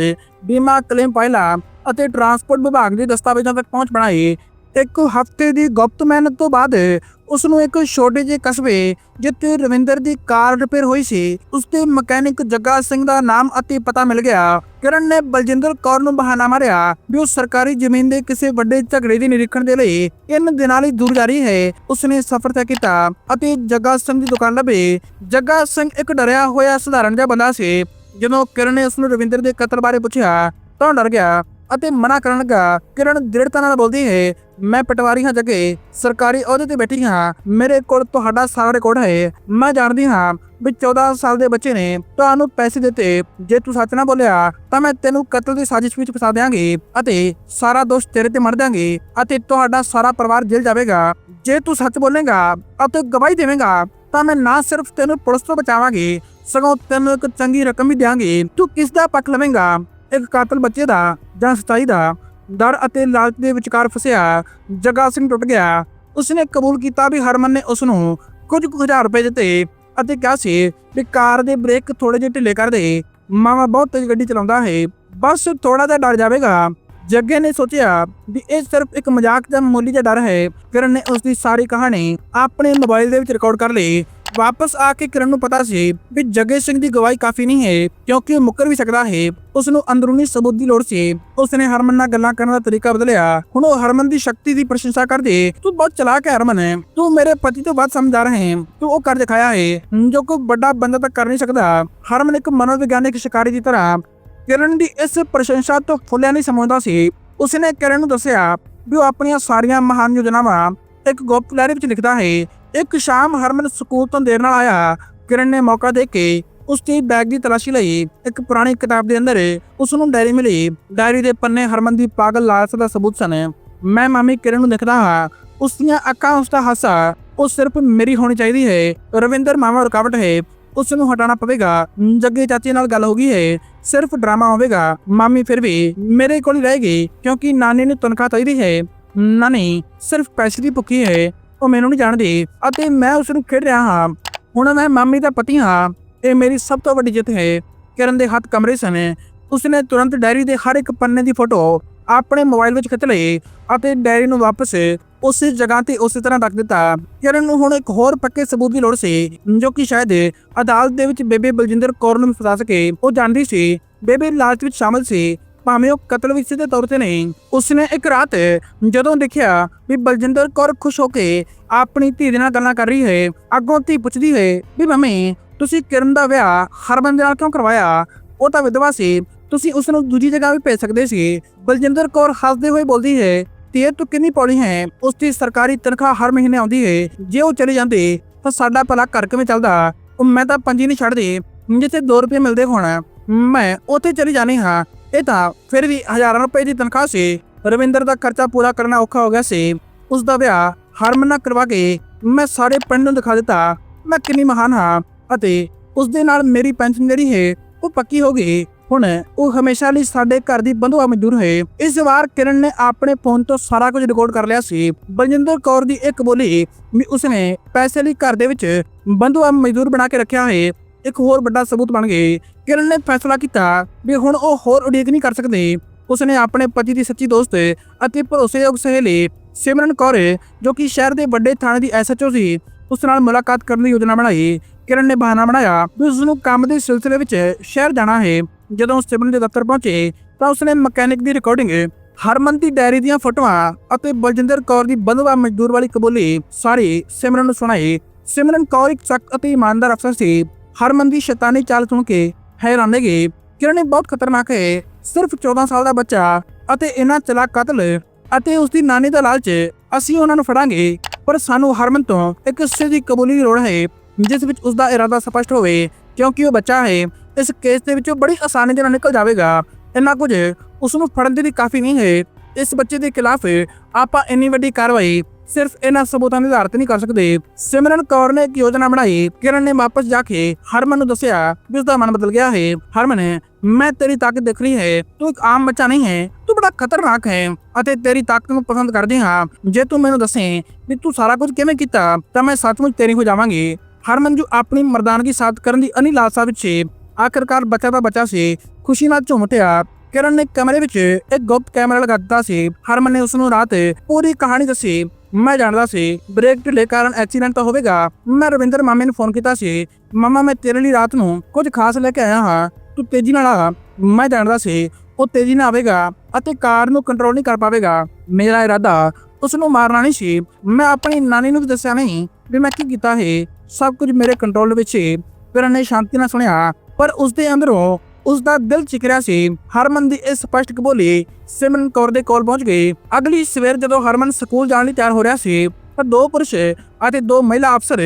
A: ਬੀਮਾ ਕਲੇਮ ਫਾਈਲਾਂ ਅਤੇ ਟਰਾਂਸਪੋਰਟ ਵਿਭਾਗ ਦੇ ਦਸਤਾਵੇਜ਼ਾਂ ਤੱਕ ਪਹੁੰਚ ਬਣਾਈ ਇੱਕ ਹਫ਼ਤੇ ਦੀ ਗੁਪਤ ਮਿਹਨਤ ਤੋਂ ਬਾਅਦ ਉਸ ਨੂੰ ਇੱਕ ਛੋਟੇ ਜਿਹੇ ਕਸਬੇ ਜਿੱਥੇ ਰਵਿੰਦਰ ਦੀ ਕਾਰ ਰਿਪੇਅਰ ਹੋਈ ਸੀ ਉਸ ਦੇ ਮਕੈਨਿਕ ਜੱਗਾ ਸਿੰਘ ਦਾ ਨਾਮ ਅਤੇ ਪਤਾ ਮਿਲ ਗਿਆ। ਕਿਰਨ ਨੇ ਬਲਜਿੰਦਰ ਕੌਰ ਨੂੰ ਬਹਾਨਾ ਮਾਰਿਆ ਵੀ ਉਹ ਸਰਕਾਰੀ ਜ਼ਮੀਨ ਦੇ ਕਿਸੇ ਵੱਡੇ ਝਗੜੇ ਦੀ ਨਿਰੀਖਣ ਦੇ ਲਈ ਇਨ ਦਿਨਾਂ ਲਈ ਦੂਰ ਜਾ ਰਹੀ ਹੈ। ਉਸਨੇ ਸਫ਼ਰ ਤੈਅ ਕੀਤਾ ਅਤੇ ਜੱਗਾ ਸਿੰਘ ਦੀ ਦੁਕਾਨ ਲੱਭੇ। ਜੱਗਾ ਸਿੰਘ ਇੱਕ ਡਰਿਆ ਹੋਇਆ ਸਧਾਰਨ ਜਿਹਾ ਬੰਦਾ ਸੀ। ਜਦੋਂ ਕਿਰਨ ਨੇ ਉਸ ਨੂੰ ਰਵਿੰਦਰ ਦੇ ਕਤਲ ਬਾਰੇ ਪੁੱਛਿਆ ਤਾਂ ਡਰ ਗਿਆ। ਅਤੇ ਮਨਾ ਕਰਨ ਲੱਗਾ, ਕਿਰਨ ਦ੍ਰਿੜਤਾ ਨਾਲ ਬੋਲਦੀ ਹੈ, ਮੈਂ ਪਟਵਾਰੀ ਹਾਂ ਜੱਗੇ, ਸਰਕਾਰੀ ਅਹੁਦੇ ਤੇ ਬੈਠੀ ਹਾਂ। ਮੇਰੇ ਕੋਲ ਤੁਹਾਡਾ ਸਾਰਾ ਰਿਕਾਰਡ ਹੈ। ਮੈਂ ਜਾਣਦੀ ਹਾਂ ਵੀ 14 ਸਾਲ ਦੇ ਬੱਚੇ ਨੇ, ਤੁਹਾਨੂੰ ਪੈਸੇ ਦਿੱਤੇ। ਜੇ ਤੂੰ ਸੱਚ ਨਾ ਬੋਲਿਆ, ਤਾਂ ਮੈਂ ਤੈਨੂੰ ਕਤਲ ਦੀ ਸਾਜ਼ਿਸ਼ ਵਿੱਚ ਫਸਾ ਦਿਆਂਗੀ ਅਤੇ ਸਾਰਾ ਦੋਸ਼ ਤੇਰੇ ਤੇ ਮੜ ਦਿਆਂਗੀ ਅਤੇ ਤੁਹਾਡਾ ਸਾਰਾ ਪਰਿਵਾਰ ਜੇਲ੍ਹ ਜਾਵੇਗਾ। ਜੇ ਤੂੰ ਸੱਚ ਬੋਲੇਗਾ ਅਤੇ ਗਵਾਹੀ ਦੇਵੇਂਗਾ, ਤਾਂ ਮੈਂ ਨਾ ਸਿਰਫ ਤੈਨੂੰ ਪੁਲਿਸ ਤੋਂ ਬਚਾਵਾਂਗੀ, ਸਗੋਂ ਤੈਨੂੰ ਇੱਕ ਚੰਗੀ ਰਕਮ ਵੀ ਦਿਆਂਗੀ। ਤੂੰ ਕਿਸ ਦਾ ਪੱਖ ਲਵੇਂਗਾ? ਇੱਕ ਕਾਤਲ ਬੱਚੇ ਦਾ ਜਾਂ ਸਤਾਈ ਦਾ ਡਰ ਅਤੇ ਲਾਲਚ ਦੇ ਵਿਚਕਾਰ ਫਸਿਆ, ਜਗਾ ਸਿੰਘ ਟੁੱਟ ਗਿਆ। ਉਸਨੇ ਕਬੂਲ ਕੀਤਾ ਵੀ ਹਰਮਨ ਨੇ ਉਸ ਨੂੰ ਕੁਝ ਕੁ ਹਜ਼ਾਰ ਰੁਪਏ ਦਿੱਤੇ ਅਤੇ ਕਿਹਾ ਸੀ ਵੀ ਕਾਰ ਦੇ ਬ੍ਰੇਕ ਥੋੜੇ ਜਿਹੇ ਢਿੱਲੇ ਕਰ ਦੇ ਮਾਮਾ ਬਹੁਤ ਤੇਜ਼ ਗੱਡੀ ਚਲਾਉਂਦਾ ਹੈ, ਬਸ ਥੋੜਾ ਜਿਹਾ ਡਰ ਜਾਵੇਗਾ। ਜੱਗੇ ਨੇ ਸੋਚਿਆ ਵੀ ਇਹ ਸਿਰਫ ਇੱਕ ਮਜ਼ਾਕ ਦਾ ਮਾਮੂਲੀ ਜਿਹਾ ਡਰ ਹੈ ਕਿਰਨ ਨੇ ਉਸ ਦੀ ਸਾਰੀ ਕਹਾਣੀ ਆਪਣੇ ਮੋਬਾਈਲ ਦੇ ਵਿੱਚ ਰਿਕਾਰਡ ਕਰ ਲਈ। ਵਾਪਸ ਆ ਕੇ ਕਿਰਨ ਨੂੰ ਪਤਾ ਸੀ ਵੀ ਜੱਗੇ ਸਿੰਘ ਦੀ ਗਵਾਹੀ ਕਾਫੀ ਨਹੀਂ ਹੈ, ਕਿਉਂਕਿ ਉਹ ਮੁੱਕਰ ਵੀ ਸਕਦਾ ਹੈ। ਉਸ ਨੂੰ ਅੰਦਰੂਨੀ ਸਬੂਤ ਦੀ ਲੋੜ ਸੀ। ਉਸਨੇ ਹਰਮਨ ਨਾਲ ਗੱਲਾਂ ਕਰਨ ਦਾ ਤਰੀਕਾ ਬਦਲਿਆ। ਹੁਣ ਉਹ ਹਰਮਨ ਦੀ ਸ਼ਕਤੀ ਦੀ ਪ੍ਰਸ਼ੰਸਾ ਕਰਦੇ, ਤੂੰ ਬਹੁਤ ਚਲਾਕ ਹੈ ਹਰਮਨ। ਤੂੰ ਮੇਰੇ ਪਤੀ ਤੋਂ ਵੱਧ ਸਮਝਦਾਰ ਹੈ। ਤੂੰ ਉਹ ਕਰ ਦਿਖਾਇਆ ਹੈ, ਜੋ ਕੋਈ ਵੱਡਾ ਬੰਦਾ ਤਾਂ ਕਰ ਨਹੀਂ ਸਕਦਾ। ਹਰਮਨ ਇੱਕ ਮਨੋਵਿਗਿਆਨਿਕ ਸ਼ਿਕਾਰੀ ਦੀ ਤਰ੍ਹਾਂ ਕਿਰਨ ਦੀ ਇਸ ਪ੍ਰਸ਼ੰਸਾ ਤੋਂ ਫੁੱਲਿਆ ਨਹੀਂ ਸਮਝਦਾ ਸੀ। ਉਸਨੇ ਕਿਰਨ ਨੂੰ ਦੱਸਿਆ ਵੀ ਉਹ ਆਪਣੀਆਂ ਸਾਰੀਆਂ ਮਹਾਨ ਯੋਜਨਾਵਾਂ ਇੱਕ ਗੁਪਤ ਲੈਰੀ ਵਿੱਚ ਲਿਖਦਾ ਹੈ, ਇੱਕ ਸ਼ਾਮ ਹਰਮਨ ਸਕੂਲ ਤੋਂ ਦੇਰ ਨਾਲ ਆਇਆ। ਕਿਰਨ ਨੇ ਮੌਕਾ ਦੇ ਕੇ ਉਸ ਦੀ ਬੈਗ ਦੀ ਤਲਾਸ਼ੀ ਲਈ ਇੱਕ ਪੁਰਾਣੀ ਕਿਤਾਬ ਦੇ ਅੰਦਰ ਉਸ ਨੂੰ ਡਾਇਰੀ ਮਿਲੀ। ਡਾਇਰੀ ਦੇ ਪੰਨੇ ਹਰਮਨ ਦੀ ਪਾਗਲ ਲਾਲਸ ਦਾ ਸਬੂਤ ਸਨ। ਮੈਂ ਮਾਮੀ ਕਿਰਨ ਨੂੰ ਦੇਖਦਾ ਹਾਂ। ਉਸ ਦੀਆਂ ਅੱਖਾਂ, ਉਸ ਦਾ ਹਾਸਾ, ਉਹ ਸਿਰਫ ਮੇਰੀ ਹੋਣੀ ਚਾਹੀਦੀ ਹੈ। ਰਵਿੰਦਰ ਮਾਮਾ ਰੁਕਾਵਟ ਹੈ। ਉਸ ਨੂੰ ਹਟਾਉਣਾ ਪਵੇਗਾ। ਜੱਗੇ ਚਾਚੇ ਨਾਲ ਗੱਲ ਹੋ ਗਈ ਹੈ। ਸਿਰਫ ਡਰਾਮਾ ਹੋਵੇਗਾ। ਮਾਮੀ ਫਿਰ ਵੀ ਮੇਰੇ ਕੋਲ ਰਹੇਗੀ, ਕਿਉਂਕਿ ਨਾਨੀ ਨੂੰ ਤਨਖਾਹ ਚਾਹੀਦੀ ਹੈ। ਨਾਨੀ ਸਿਰਫ ਪੈਸੇ ਦੀ ਭੁੱਖੀ ਹੈ ਉਹ ਮੈਨੂੰ ਨਹੀਂ ਜਾਣਦੀ ਅਤੇ ਮੈਂ ਉਸ ਨੂੰ ਖੇਡ ਰਿਹਾ ਹਾਂ। ਹੁਣ ਮੈਂ ਮਾਮੀ ਦਾ ਪਤੀ ਹਾਂ ਇਹ ਮੇਰੀ ਸਭ ਤੋਂ ਵੱਡੀ ਜਿੱਤ ਹੈ। ਕਿਰਨ ਦੇ ਹੱਥ ਕਮਰੇ ਸਨ। ਉਸਨੇ ਤੁਰੰਤ ਡਾਇਰੀ ਦੇ ਹਰ ਇੱਕ ਪੰਨੇ ਦੀ ਫੋਟੋ ਆਪਣੇ ਮੋਬਾਈਲ ਵਿੱਚ ਖਿੱਚ ਲਈ ਅਤੇ ਡਾਇਰੀ ਨੂੰ ਵਾਪਸ ਉਸੇ ਜਗ੍ਹਾ ਤੇ ਉਸੇ ਤਰ੍ਹਾਂ ਰੱਖ ਦਿੱਤਾ। ਕਿਰਨ ਨੂੰ ਹੁਣ ਇੱਕ ਹੋਰ ਪੱਕੇ ਸਬੂਤ ਦੀ ਲੋੜ ਸੀ, ਜੋ ਕਿ ਸ਼ਾਇਦ ਅਦਾਲਤ ਦੇ ਵਿੱਚ ਬੇਬੇ ਬਲਜਿੰਦਰ ਕੌਰ ਨੂੰ ਫਸਾ ਸਕੇ। ਉਹ ਜਾਣਦੀ ਸੀ, ਬੇਬੇ ਲਾਲਚ ਵਿੱਚ ਸ਼ਾਮਲ ਸੀ ਭਾਵੇਂ ਉਹ ਕਤਲ ਵਿੱਚ ਸਿੱਧੇ ਤੌਰ ਤੇ ਨਹੀਂ, ਉਸਨੇ ਇੱਕ ਰਾਤ ਜਦੋਂ ਦੇਖਿਆ ਵੀ ਬਲਜਿੰਦਰ ਕੌਰ ਖੁਸ਼ ਹੋ ਕੇ ਆਪਣੀ ਧੀ ਦੇ ਨਾਲ ਗੱਲਾਂ ਕਰ ਰਹੀ ਹੈ ਅੱਗੋਂ ਧੀ ਪੁੱਛਦੀ ਹੈ ਵੀ ਮੰਮੀ, ਤੁਸੀਂ ਕਿਰਨ ਦਾ ਵਿਆਹ ਹਰਮਨ ਦੇ ਨਾਲ ਕਿਉਂ ਕਰਵਾਇਆ? ਉਹ ਤਾਂ ਵਿਧਵਾ ਸੀ, ਤੁਸੀਂ ਉਸ ਨੂੰ ਦੂਜੀ ਜਗ੍ਹਾ ਵੀ ਭੇਜ ਸਕਦੇ ਸੀ। ਬਲਜਿੰਦਰ ਕੌਰ ਹੱਸਦੇ ਹੋਏ ਬੋਲਦੀ ਹੈ ਤੇ ਤੂੰ ਕਿੰਨੀ ਪੌੜੀ ਹੈ? ਉਸ ਦੀ ਸਰਕਾਰੀ ਤਨਖਾਹ ਹਰ ਮਹੀਨੇ ਆਉਂਦੀ ਹੈ ਜੇ ਉਹ ਚਲੇ ਜਾਂਦੇ, ਤਾਂ ਸਾਡਾ ਭਲਾ ਘਰ ਕਿਵੇਂ ਚੱਲਦਾ? ਉਹ ਮੈਂ ਤਾਂ ਪੰਜੀ ਨਹੀਂ ਛੱਡਦੀ, ਜਿੱਥੇ 2 ਰੁਪਏ ਮਿਲਦੇ ਹੋਣ, ਮੈਂ ਉੱਥੇ ਚਲੀ ਜਾਣੀ ਹਾਂ। ਇਹ ਤਾਂ ਫਿਰ ਵੀ ਹਜ਼ਾਰਾਂ ਰੁਪਏ ਦੀ ਤਨਖਾਹ ਸੀ। ਰਵਿੰਦਰ ਦਾ ਖਰਚਾ ਪੂਰਾ ਕਰਨਾ ਔਖਾ ਹੋ ਗਿਆ ਸੀ। ਉਸ ਦਾ ਵਿਆਹ ਹਰਮਨ ਕਰਵਾ ਕੇ ਮੈਂ ਸਾਰੇ ਪਿੰਡ ਨੂੰ ਦਿਖਾ ਦਿੱਤਾ। ਮੈਂ ਕਿੰਨੀ ਮਹਾਨ ਹਾਂ ਅਤੇ ਉਸ ਦੇ ਨਾਲ ਮੇਰੀ ਪੈਨਸ਼ਨ ਜਿਹੜੀ ਹੈ ਉਹ ਪੱਕੀ ਹੋ ਗਈ। ਹੁਣ ਉਹ ਹਮੇਸ਼ਾ ਲਈ ਸਾਡੇ ਘਰ ਦੀ ਬੰਧੂਆ ਮਜ਼ਦੂਰ ਹੋਏ ਇਸ ਵਾਰ ਕਿਰਨ ਨੇ ਆਪਣੇ ਫੋਨ ਤੋਂ ਸਾਰਾ ਕੁਝ ਰਿਕਾਰਡ ਕਰ ਲਿਆ ਸੀ। ਬਲਜਿੰਦਰ ਕੌਰ ਦੀ ਇੱਕ ਬੋਲੀ ਵੀ ਉਸਨੇ ਪੈਸੇ ਲਈ ਘਰ ਦੇ ਵਿੱਚ ਬੰਧੂਆ ਮਜ਼ਦੂਰ ਬਣਾ ਕੇ ਰੱਖਿਆ ਹੈ ਇੱਕ ਹੋਰ ਵੱਡਾ ਸਬੂਤ ਬਣ ਗਏ। ਕਿਰਨ ਨੇ ਫੈਸਲਾ ਕੀਤਾ ਵੀ ਹੁਣ ਉਹ ਹੋਰ ਉਡੀਕ ਨਹੀਂ ਕਰ ਸਕਦੇ। ਉਸਨੇ ਆਪਣੇ ਪਤੀ ਦੀ ਸੱਚੀ ਦੋਸਤ ਅਤੇ ਭਰੋਸੇਯੋਗ ਸਹੇਲੀ ਸਿਮਰਨ ਕੌਰ, ਜੋ ਕਿ ਸ਼ਹਿਰ ਦੇ ਵੱਡੇ ਥਾਣੇ ਦੀ ਐਸਐਚਓ ਸੀ, ਉਸ ਨਾਲ ਮੁਲਾਕਾਤ ਕਰਨ ਦੀ ਯੋਜਨਾ ਬਣਾਈ। ਕਿਰਨ ਨੇ ਬਹਾਨਾ ਬਣਾਇਆ ਵੀ ਉਸ ਨੂੰ ਕੰਮ ਦੇ ਸਿਲਸਿਲੇ ਵਿੱਚ ਸ਼ਹਿਰ ਜਾਣਾ ਹੈ। ਜਦੋਂ ਸਿਮਰਨ ਦੇ ਦਫ਼ਤਰ ਪਹੁੰਚੇ, ਤਾਂ ਉਸਨੇ ਮਕੈਨਿਕ ਦੀ ਰਿਕਾਰਡਿੰਗ ਹਰਮਨ ਦੀ ਡਾਇਰੀ ਦੀਆਂ ਫੋਟੋਆਂ ਅਤੇ ਬਲਜਿੰਦਰ ਕੌਰ ਦੀ ਬੰਧਵਾ ਮਜ਼ਦੂਰ ਵਾਲੀ ਕਬੂਲੀ ਸਾਰੀ ਸਿਮਰਨ ਨੂੰ ਸੁਣਾਈ। ਸਿਮਰਨ ਕੌਰ ਇੱਕ ਸਖਤ ਅਤੇ ਇਮਾਨਦਾਰ ਅਫਸਰ ਸੀ। ਹਰਮਨ ਦੀ ਸ਼ੈਤਾਨੀ ਚਾਲ ਸੁਣ ਕੇ ਹੈਰਾਨ ਗਏ। ਕਿਰਨ ਬਹੁਤ ਖਤਰਨਾਕ ਹੈ। ਸਿਰਫ 14 ਸਾਲ ਦਾ ਬੱਚਾ ਅਤੇ ਇਹਨਾਂ ਚਲਾਕ ਕਤਲ ਅਤੇ ਉਸ ਦੀ ਨਾਨੀ ਦਾ ਲਾਲਚ ਅਸੀਂ ਉਹਨਾਂ ਨੂੰ ਫੜਾਂਗੇ। ਪਰ ਸਾਨੂੰ ਹਰਮਨ ਤੋਂ ਇੱਕ ਹਿੱਸੇ ਦੀ ਕਬੂਲੀ ਦੀ ਲੋੜ ਹੈ, ਜਿਸ ਵਿੱਚ ਉਸ ਦਾ ਇਰਾਦਾ ਸਪਸ਼ਟ ਹੋਵੇ, ਕਿਉਂਕਿ ਉਹ ਬੱਚਾ ਹੈ। ਇਸ ਕੇਸ ਦੇ ਵਿੱਚੋਂ ਬੜੀ ਆਸਾਨੀ ਦੇ ਨਾਲ ਨਿਕਲ ਜਾਵੇਗਾ। ਇੰਨਾ ਕੁਝ ਉਸ ਨੂੰ ਫੜਨ ਦੀ ਲਈ ਕਾਫੀ ਨਹੀਂ ਹੈ। ਇਸ ਬੱਚੇ ਦੇ ਖਿਲਾਫ ਆਪਾਂ ਇੰਨੀ ਵੱਡੀ ਕਾਰਵਾਈ ਸਿਰਫ ਇਹਨਾਂ ਸਬੂਤਾਂ ਦੇ ਆਧਾਰ ਤੇ ਨਹੀਂ ਕਰ ਸਕਦੇ। ਸਿਮਰਨ ਕੌਰ ਨੇ ਇੱਕ ਯੋਜਨਾ ਬਣਾਈ। ਕਿਰਨ ਨੇ ਵਾਪਸ ਜਾ ਕੇ ਹਰਮਨ ਨੂੰ ਦੱਸਿਆ ਵੀ ਉਸ ਦਾ ਮਨ ਬਦਲ ਗਿਆ ਹੈ। ਹਰਮਨ, ਮੈਂ ਤੇਰੀ ਤਾਕਤ ਦੇਖ ਰਹੀ ਹੈ। ਤੂੰ ਇੱਕ ਆਮ ਬੱਚਾ ਨਹੀਂ ਹੈ। ਤੂੰ ਬੜਾ ਖਤਰਨਾਕ ਹੈ ਅਤੇ ਤੇਰੀ ਤਾਕਤ ਨੂੰ ਪਸੰਦ ਕਰਦੀ ਹਾਂ। ਜੇ ਤੂੰ ਮੈਨੂੰ ਦੱਸੇ ਵੀ ਤੂੰ ਸਾਰਾ ਕੁਝ ਕਿਵੇਂ ਕੀਤਾ, ਤਾਂ ਮੈਂ ਸੱਚਮੁੱਚ ਤੇਰੀ ਹੋ ਜਾਵਾਂਗੀ। ਹਰਮਨ ਜੋ ਆਪਣੀ ਮਰਦਾਨਗੀ ਸਾਬਤ ਕਰਨ ਦੀ ਅਨੀ ਲਾਲਸਾ ਵਿੱਚ ਸੀ, ਆਖਰਕਾਰ ਬੱਚਾ ਦਾ ਬੱਚਾ ਸੀ, ਖੁਸ਼ੀ ਨਾਲ ਝੂਮ ਉੱਠਿਆ। ਕਿਰਨ ਨੇ ਕਮਰੇ ਵਿੱਚ ਇੱਕ ਗੁਪਤ ਕੈਮਰਾ ਲਗਾ ਦਿੱਤਾ ਸੀ। ਹਰਮਨ ਨੇ ਉਸ ਨੂੰ ਰਾਤ ਪੂਰੀ ਕਹਾਣੀ ਦੱਸੀ। ਮੈਂ ਜਾਣਦਾ ਸੀ ਬ੍ਰੇਕ ਢਿੱਲੇ ਕਾਰਨ ਐਕਸੀਡੈਂਟ ਤਾਂ ਹੋਵੇਗਾ। ਮੈਂ ਰਵਿੰਦਰ ਮਾਮੇ ਨੂੰ ਫੋਨ ਕੀਤਾ ਸੀ, ਮਾਮਾ, ਮੈਂ ਤੇਰੇ ਲਈ ਰਾਤ ਨੂੰ ਕੁਝ ਖਾਸ ਲੈ ਕੇ ਆਇਆ ਹਾਂ, ਤੂੰ ਤੇਜ਼ੀ ਨਾਲ ਆ। ਮੈਂ ਜਾਣਦਾ ਸੀ, ਉਹ ਤੇਜ਼ੀ ਨਾਲ ਆਵੇਗਾ ਅਤੇ ਕਾਰ ਨੂੰ ਕੰਟਰੋਲ ਨਹੀਂ ਕਰ ਪਾਵੇਗਾ। ਮੇਰਾ ਇਰਾਦਾ ਉਸ ਨੂੰ ਮਾਰਨਾ ਨਹੀਂ ਸੀ। ਮੈਂ ਆਪਣੀ ਨਾਨੀ ਨੂੰ ਵੀ ਦੱਸਿਆ ਨਹੀਂ ਵੀ ਮੈਂ ਕੀ ਕੀਤਾ ਹੈ ਸਭ ਕੁਝ ਮੇਰੇ ਕੰਟਰੋਲ ਵਿੱਚ ਸੀ। ਫਿਰ ਨੇ ਸ਼ਾਂਤੀ ਨਾਲ ਸੁਣਿਆ, ਪਰ ਉਸ ਦੇ ਅੰਦਰੋਂ ਉਸ ਦਾ ਦਿਲ ਚਿਕ ਸੀ। ਹਰਮਨ ਦੀ ਇਸ ਸਪਸ਼ਟ ਕਬੂਲੀ ਸਿਮਰਨ ਕੌਰ ਦੇ ਕੋਲ ਪਹੁੰਚ ਗਈ। ਅਗਲੀ ਸਵੇਰ ਜਦੋਂ ਹਰਮਨ ਸਕੂਲ ਜਾਣ ਲਈ ਤਿਆਰ ਹੋ ਰਿਹਾ ਸੀ, ਤਾਂ ਦੋ ਪੁਰਸ਼ ਅਤੇ ਦੋ ਮਹਿਲਾ ਅਫਸਰ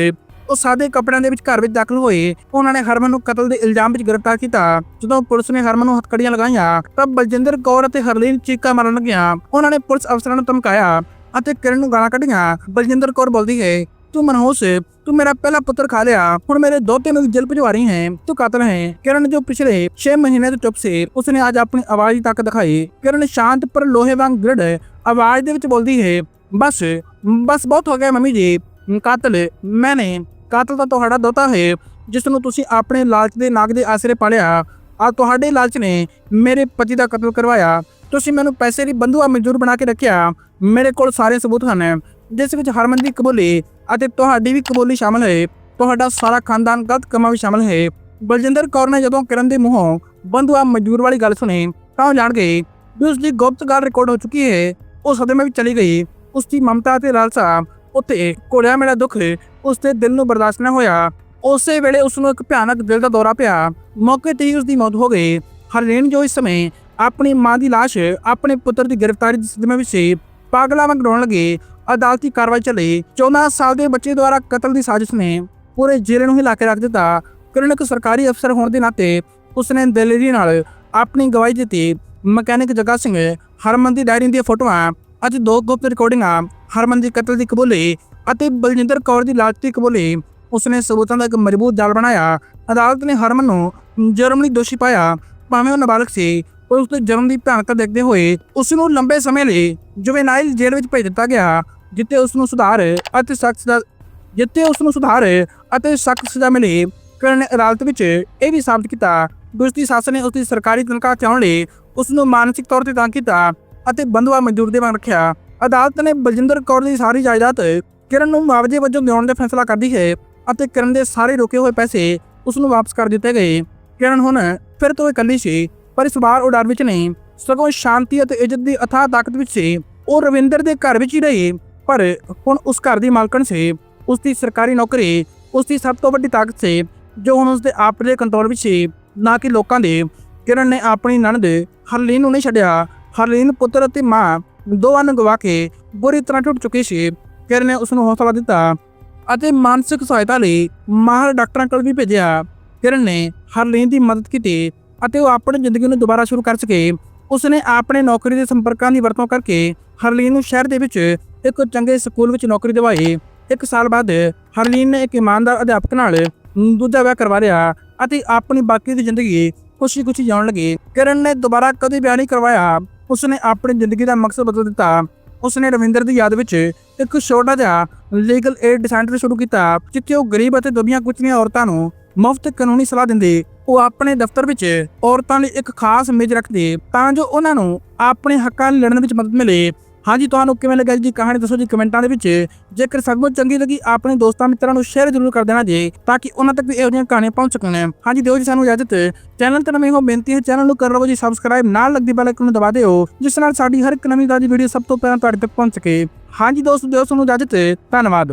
A: ਉਹ ਸਾਦੇ ਕੱਪੜਿਆਂ ਦੇ ਵਿੱਚ ਘਰ ਵਿੱਚ ਦਾਖਲ ਹੋਏ। ਉਹਨਾਂ ਨੇ ਹਰਮਨ ਨੂੰ ਕਤਲ ਦੇ ਇਲਜ਼ਾਮ ਵਿੱਚ ਗ੍ਰਿਫਤਾਰ ਕੀਤਾ। ਜਦੋਂ ਪੁਲਿਸ ਨੇ ਹਰਮਨ ਨੂੰ ਹੱਥਕੜੀਆਂ ਲਗਾਈਆਂ, ਤਾਂ ਬਲਜਿੰਦਰ ਕੌਰ ਅਤੇ ਹਰਲੀਨ ਚੀਕਾਂ ਮਾਰਨ ਲੱਗੀਆਂ। ਉਹਨਾਂ ਨੇ ਪੁਲਿਸ ਅਫਸਰਾਂ ਨੂੰ ਧਮਕਾਇਆ ਅਤੇ ਕਿਰਨ ਨੂੰ ਗਾਲਾਂ ਕੱਢੀਆਂ। ਬਲਜਿੰਦਰ ਕੌਰ ਬੋਲਦੀ ਹੈ ਤੂੰ ਮਨਹੂਸ ਤੂੰ ਮੇਰਾ ਪਹਿਲਾ ਪੁੱਤਰ ਖਾ ਲਿਆ। ਹੁਣ ਮੇਰੇ ਦੋਤੇ ਨੂੰ ਜੇਲ੍ਹ ਭਜਵਾ ਰਹੀ ਹੈ, ਤੂੰ ਕਾਤਲ ਹੈ। ਕਿਰਨ ਜੋ ਪਿਛਲੇ 6 ਮਹੀਨੇ ਤੋਂ ਚੁੱਪ ਸੀ, ਉਸਨੇ ਅੱਜ ਆਪਣੀ ਆਵਾਜ਼ ਤੱਕ ਦਿਖਾਈ। ਕਿਰਨ ਸ਼ਾਂਤ ਪਰ ਲੋਹੇ ਵਾਂਗ ਦ੍ਰਿੜ ਆਵਾਜ਼ ਦੇ ਵਿੱਚ ਬੋਲਦੀ ਹੈ, ਬਸ ਬਸ ਬਹੁਤ ਹੋ ਗਿਆ ਮੰਮੀ ਜੀ। ਕਾਤਲ, ਮੈਨੇ ਕਾਤਲ ਤਾਂ ਤੁਹਾਡਾ ਦੋਤਾ ਹੈ ਜਿਸ ਨੂੰ ਤੁਸੀਂ ਆਪਣੇ ਲਾਲਚ ਦੇ ਨਾਗ ਦੇ ਆਸਰੇ ਪਾਲਿਆ। ਆ ਤੁਹਾਡੇ ਲਾਲਚ ਨੇ ਮੇਰੇ ਪਤੀ ਦਾ ਕਤਲ ਕਰਵਾਇਆ। ਤੁਸੀਂ ਮੈਨੂੰ ਪੈਸੇ ਦੀ ਬੰਦੂਆ ਮਜ਼ਦੂਰ ਬਣਾ ਕੇ ਰੱਖਿਆ। ਮੇਰੇ ਕੋਲ ਸਾਰੇ ਸਬੂਤ ਹਨ। ਜਿਸ ਵਿੱਚ ਹਰਮਨਦੀਪ ਕਬੂਲੀ ਅਤੇ ਤੁਹਾਡੀ ਵੀ ਕਬੂਲੀ ਸ਼ਾਮਲ ਹੈ, ਤੁਹਾਡਾ ਸਾਰਾ ਖਾਨਦਾਨ ਗਲਤ ਕੰਮਾਂ ਵਿੱਚ ਸ਼ਾਮਲ ਹੈ। ਬਲਜਿੰਦਰ ਕੌਰ ਨੇ ਜਦੋਂ ਕਿਰਨ ਦੇ ਮੂੰਹੋਂ ਬੰਦੂਆ ਮਜ਼ਦੂਰ ਵਾਲੀ ਗੱਲ ਸੁਣੀ, ਤਾਂ ਉਹ ਜਾਣ ਗਈ। ਵੀ ਉਸ ਦੀ ਗੁਪਤ ਗੱਲ ਰਿਕਾਰਡ ਹੋ ਚੁੱਕੀ ਹੈ। ਉਹ ਸਦਮੇ ਵਿੱਚ ਚਲੀ ਗਈ। ਉਸ ਦੀ ਮਮਤਾ ਤੇ ਲਾਲਸਾ ਉੱਤੇ ਕੋਲਿਆ ਮੇਰਾ ਦੁੱਖ ਉਸ ਦੇ ਦਿਲ ਨੂੰ ਬਰਦਾਸ਼ਤ ਨਾ ਹੋਇਆ। ਉਸੇ ਵੇਲੇ ਉਸ ਨੂੰ ਇੱਕ ਭਿਆਨਕ ਦਿਲ ਦਾ ਦੌਰਾ ਪਿਆ। ਮੌਕੇ ਤੇ ਹੀ ਉਸ ਦੀ ਮੌਤ ਹੋ ਗਈ। ਹਰਲੀਨ ਜੋ ਇਸ ਸਮੇਂ ਆਪਣੀ ਮਾਂ ਦੀ ਲਾਸ਼ ਆਪਣੇ ਪੁੱਤਰ ਦੀ ਗ੍ਰਿਫਤਾਰੀ ਦੇ ਸਦਮੇ ਵਿੱਚ ਸੀ ਪਾਗਲਾਂ ਵਾਂਗ ਰੋਣ ਲੱਗੇ ਅਦਾਲਤੀ ਕਾਰਵਾਈ ਚੱਲੀ। 14 ਸਾਲ ਦੇ ਬੱਚੇ ਦੁਆਰਾ ਕਤਲ ਦੀ ਸਾਜ਼ਿਸ਼ ਨੇ ਪੂਰੇ ਜ਼ਿਲ੍ਹੇ ਨੂੰ ਹਿਲਾ ਕੇ ਰੱਖ ਦਿੱਤਾ। ਕਿਰਨ ਇੱਕ ਸਰਕਾਰੀ ਅਫਸਰ ਹੋਣ ਦੇ ਨਾਤੇ ਉਸਨੇ ਦਲੇਰੀ ਨਾਲ ਆਪਣੀ ਗਵਾਹੀ ਦਿੱਤੀ। ਮਕੈਨਿਕ ਜਗਾ ਸਿੰਘ ਹਰਮਨ ਦੀ ਡਾਇਰੀ ਦੀਆਂ ਫੋਟੋਆਂ ਅਤੇ ਦੋ ਗੁਪਤ ਰਿਕਾਰਡਿੰਗਾਂ ਹਰਮਨ ਦੀ ਕਤਲ ਦੀ ਕਬੂਲੀ ਅਤੇ ਬਲਜਿੰਦਰ ਕੌਰ ਦੀ ਲਾਸ਼ ਦੀ ਕਬੂਲੀ ਉਸਨੇ ਸਬੂਤਾਂ ਦਾ ਇੱਕ ਮਜ਼ਬੂਤ ਜਾਲ ਬਣਾਇਆ। ਅਦਾਲਤ ਨੇ ਹਰਮਨ ਨੂੰ ਜਰਮ ਲਈ ਦੋਸ਼ੀ ਪਾਇਆ। ਭਾਵੇਂ ਉਹ ਨਾਬਾਲਗ ਸੀ ਪਰ ਉਸਦੇ ਜਨਮ ਦੀ ਭਿਆਨਕ ਦੇਖਦੇ ਹੋਏ ਉਸ ਨੂੰ ਲੰਬੇ ਸਮੇਂ ਲਈ ਜੁਵੇਨਾਈਲ ਜੇਲ੍ਹ ਵਿੱਚ ਭੇਜ ਦਿੱਤਾ ਗਿਆ, ਜਿੱਥੇ ਉਸ ਨੂੰ ਸੁਧਾਰ ਅਤੇ ਸਖਤ ਸਜ਼ਾ, ਜਿੱਥੇ ਉਸ ਨੂੰ ਸੁਧਾਰ ਅਤੇ ਸਖਤ ਸਜ਼ਾ ਮਿਲੀ। ਕਰਨ ਅਦਾਲਤ ਵਿੱਚ ਇਹ ਵੀ ਸਾਬਤ ਕੀਤਾ ਕਿ ਉਸ ਦੀ ਸੱਸ ਨੇ ਉਸ ਦੀ ਸਰਕਾਰੀ ਤਨਖਾਹ ਚਾਉਣ ਲਈ ਉਸ ਨੂੰ ਮਾਨਸਿਕ ਤੌਰ ਤੇ ਤੰਗ ਕੀਤਾ ਅਤੇ ਬੰਦਵਾ ਮਜ਼ਦੂਰ ਦੇ ਵਾਂਗ ਰੱਖਿਆ। ਅਦਾਲਤ ਨੇ ਬਲਜਿੰਦਰ ਕੌਰ ਦੀ ਸਾਰੀ ਜਾਇਦਾਦ ਕਿਰਨ ਨੂੰ ਮੁਆਵਜ਼ੇ ਵਜੋਂ ਦਿਵਾਉਣ ਦਾ ਫੈਸਲਾ ਕਰਦੀ ਹੈ ਅਤੇ ਕਿਰਨ ਦੇ ਸਾਰੇ ਰੁਕੇ ਹੋਏ ਪੈਸੇ ਉਸ ਨੂੰ ਵਾਪਸ ਕਰ ਦਿੱਤੇ ਗਏ। ਕਿਰਨ ਹੁਣ ਫਿਰ ਤੋਂ ਇਕੱਲੀ ਸੀ ਪਰ ਇਸ ਵਾਰ ਉਹ ਡਰ ਵਿੱਚ ਨਹੀਂ। ਸਗੋਂ ਸ਼ਾਂਤੀ ਅਤੇ ਇੱਜ਼ਤ ਦੀ ਅਥਾਹ ਤਾਕਤ ਵਿੱਚ ਸੀ। ਉਹ ਰਵਿੰਦਰ ਦੇ ਘਰ ਵਿੱਚ ਹੀ ਰਹੀ, ਪਰ ਹੁਣ ਉਸ ਘਰ ਦੀ ਮਾਲਕਣ ਸੀ। ਉਸ ਦੀ ਸਰਕਾਰੀ ਨੌਕਰੀ, ਉਸ ਦੀ ਸਭ ਤੋਂ ਵੱਡੀ ਤਾਕਤ ਸੀ, ਜੋ ਹੁਣ ਉਸ ਦੇ ਆਪ ਦੇ ਕੰਟਰੋਲ ਵਿੱਚ ਸੀ। ਨਾ ਕਿ ਲੋਕਾਂ ਦੇ। ਕਿਰਨ ਨੇ ਆਪਣੀ ਨਣਦ ਹਰਲੀਨ ਨੂੰ ਨਹੀਂ ਛੱਡਿਆ। ਹਰਲੀਨ ਪੁੱਤਰ ਅਤੇ ਮਾਂ ਦੋਵਾਂ ਨੂੰ ਗਵਾ ਕੇ ਬੁਰੀ ਤਰ੍ਹਾਂ ਟੁੱਟ ਚੁੱਕੀ ਸੀ। ਕਿਰਨ ਨੇ ਉਸ ਨੂੰ ਹੌਸਲਾ ਦਿੱਤਾ ਅਤੇ ਮਾਨਸਿਕ ਸਹਾਇਤਾ ਲਈ ਮਾਹਰ ਡਾਕਟਰਾਂ ਕੋਲ ਵੀ ਭੇਜਿਆ। ਕਿਰਨ ਨੇ ਹਰਲੀਨ ਦੀ ਮਦਦ ਕੀਤੀ ਅਤੇ ਉਹ ਆਪਣੀ ਜ਼ਿੰਦਗੀ ਨੂੰ ਦੁਬਾਰਾ ਸ਼ੁਰੂ ਕਰ ਸਕੇ। ਉਸਨੇ ਆਪਣੇ ਨੌਕਰੀ ਦੇ ਸੰਪਰਕਾਂ ਦੀ ਵਰਤੋਂ ਕਰਕੇ ਹਰਲੀਨ ਨੂੰ ਸ਼ਹਿਰ ਦੇ ਵਿੱਚ ਇੱਕ ਚੰਗੇ ਸਕੂਲ ਵਿੱਚ ਨੌਕਰੀ ਦਿਵਾਈ। ਇੱਕ ਸਾਲ ਬਾਅਦ ਹਰਲੀਨ ਨੇ ਇੱਕ ਇਮਾਨਦਾਰ ਅਧਿਆਪਕ ਨਾਲ ਦੂਜਾ ਵਿਆਹ ਕਰਵਾ ਲਿਆ ਅਤੇ ਆਪਣੀ ਬਾਕੀ ਦੀ ਜ਼ਿੰਦਗੀ ਖੁਸ਼ੀ-ਖੁਸ਼ੀ ਜਾਣ ਲੱਗੀ। ਕਿਰਨ ਨੇ ਦੁਬਾਰਾ ਕਦੇ ਵਿਆਹ ਨਹੀਂ ਕਰਵਾਇਆ। ਉਸਨੇ ਆਪਣੀ ਜ਼ਿੰਦਗੀ ਦਾ ਮਕਸਦ ਬਦਲ ਦਿੱਤਾ। ਉਸਨੇ ਰਵਿੰਦਰ ਦੀ ਯਾਦ ਵਿੱਚ ਇੱਕ ਛੋਟਾ ਜਿਹਾ ਲੀਗਲ ਏਡ ਸੈਂਟਰ ਸ਼ੁਰੂ ਕੀਤਾ, ਜਿੱਥੇ ਉਹ ਗਰੀਬ ਅਤੇ ਦਬੀਆਂ ਕੁਚਲੀਆਂ ਔਰਤਾਂ ਨੂੰ ਮੁਫਤ ਕਾਨੂੰਨੀ ਸਲਾਹ ਦਿੰਦੇ, ਉਹ ਆਪਣੇ ਦਫ਼ਤਰ ਵਿੱਚ ਔਰਤਾਂ ਲਈ ਇੱਕ ਖਾਸ ਮੇਜ਼ ਰੱਖਦੇ, ਤਾਂ ਜੋ ਉਹਨਾਂ ਨੂੰ ਆਪਣੇ ਹੱਕਾਂ ਲਈ ਲੜਨ ਵਿੱਚ ਮਦਦ ਮਿਲੇ। ਹਾਂਜੀ ਤੁਹਾਨੂੰ ਕਿਵੇਂ ਲੱਗਾ ਜੀ? ਕਹਾਣੀ ਦੱਸੋ ਜੀ ਕਮੈਂਟਾਂ ਦੇ ਵਿੱਚ। ਜੇਕਰ ਸੱਚਮੁੱਚ ਚੰਗੀ ਲੱਗੀ, ਆਪਣੇ ਦੋਸਤਾਂ ਮਿੱਤਰਾਂ ਨੂੰ ਸ਼ੇਅਰ ਜ਼ਰੂਰ ਕਰ ਦੇਣਾ ਜੀ, ਤਾਂ ਕਿ ਉਹਨਾਂ ਤੱਕ ਵੀ ਇਹੋ ਜਿਹੀਆਂ ਕਹਾਣੀਆਂ ਪਹੁੰਚ ਸਕਣ। ਹਾਂਜੀ ਦਿਓ ਜੀ ਸਾਨੂੰ ਇਜਾਜ਼ਤ। ਚੈਨਲ ਤੇ ਨਵੇਂ ਹੋ, ਬੇਨਤੀ ਹੈ ਚੈਨਲ ਨੂੰ ਕਰ ਲਵੋ ਜੀ ਸਬਸਕ੍ਰਾਈਬ ਨਾਲ ਲੱਗਦੀ ਬੈਲ ਆਈਕਨ ਨੂੰ ਦਬਾ ਦਿਓ, ਜਿਸ ਨਾਲ ਸਾਡੀ ਹਰ ਇੱਕ ਨਵੀਂ ਤਾਜ਼ੀ ਵੀਡੀਓ ਸਭ ਤੋਂ ਪਹਿਲਾਂ ਤੁਹਾਡੇ ਤੱਕ ਪਹੁੰਚ ਸਕੇ। ਹਾਂਜੀ ਦੋਸਤੋ, ਦਿਓ ਸਾਨੂੰ ਇਜਾਜ਼ਤ। ਧੰਨਵਾਦ।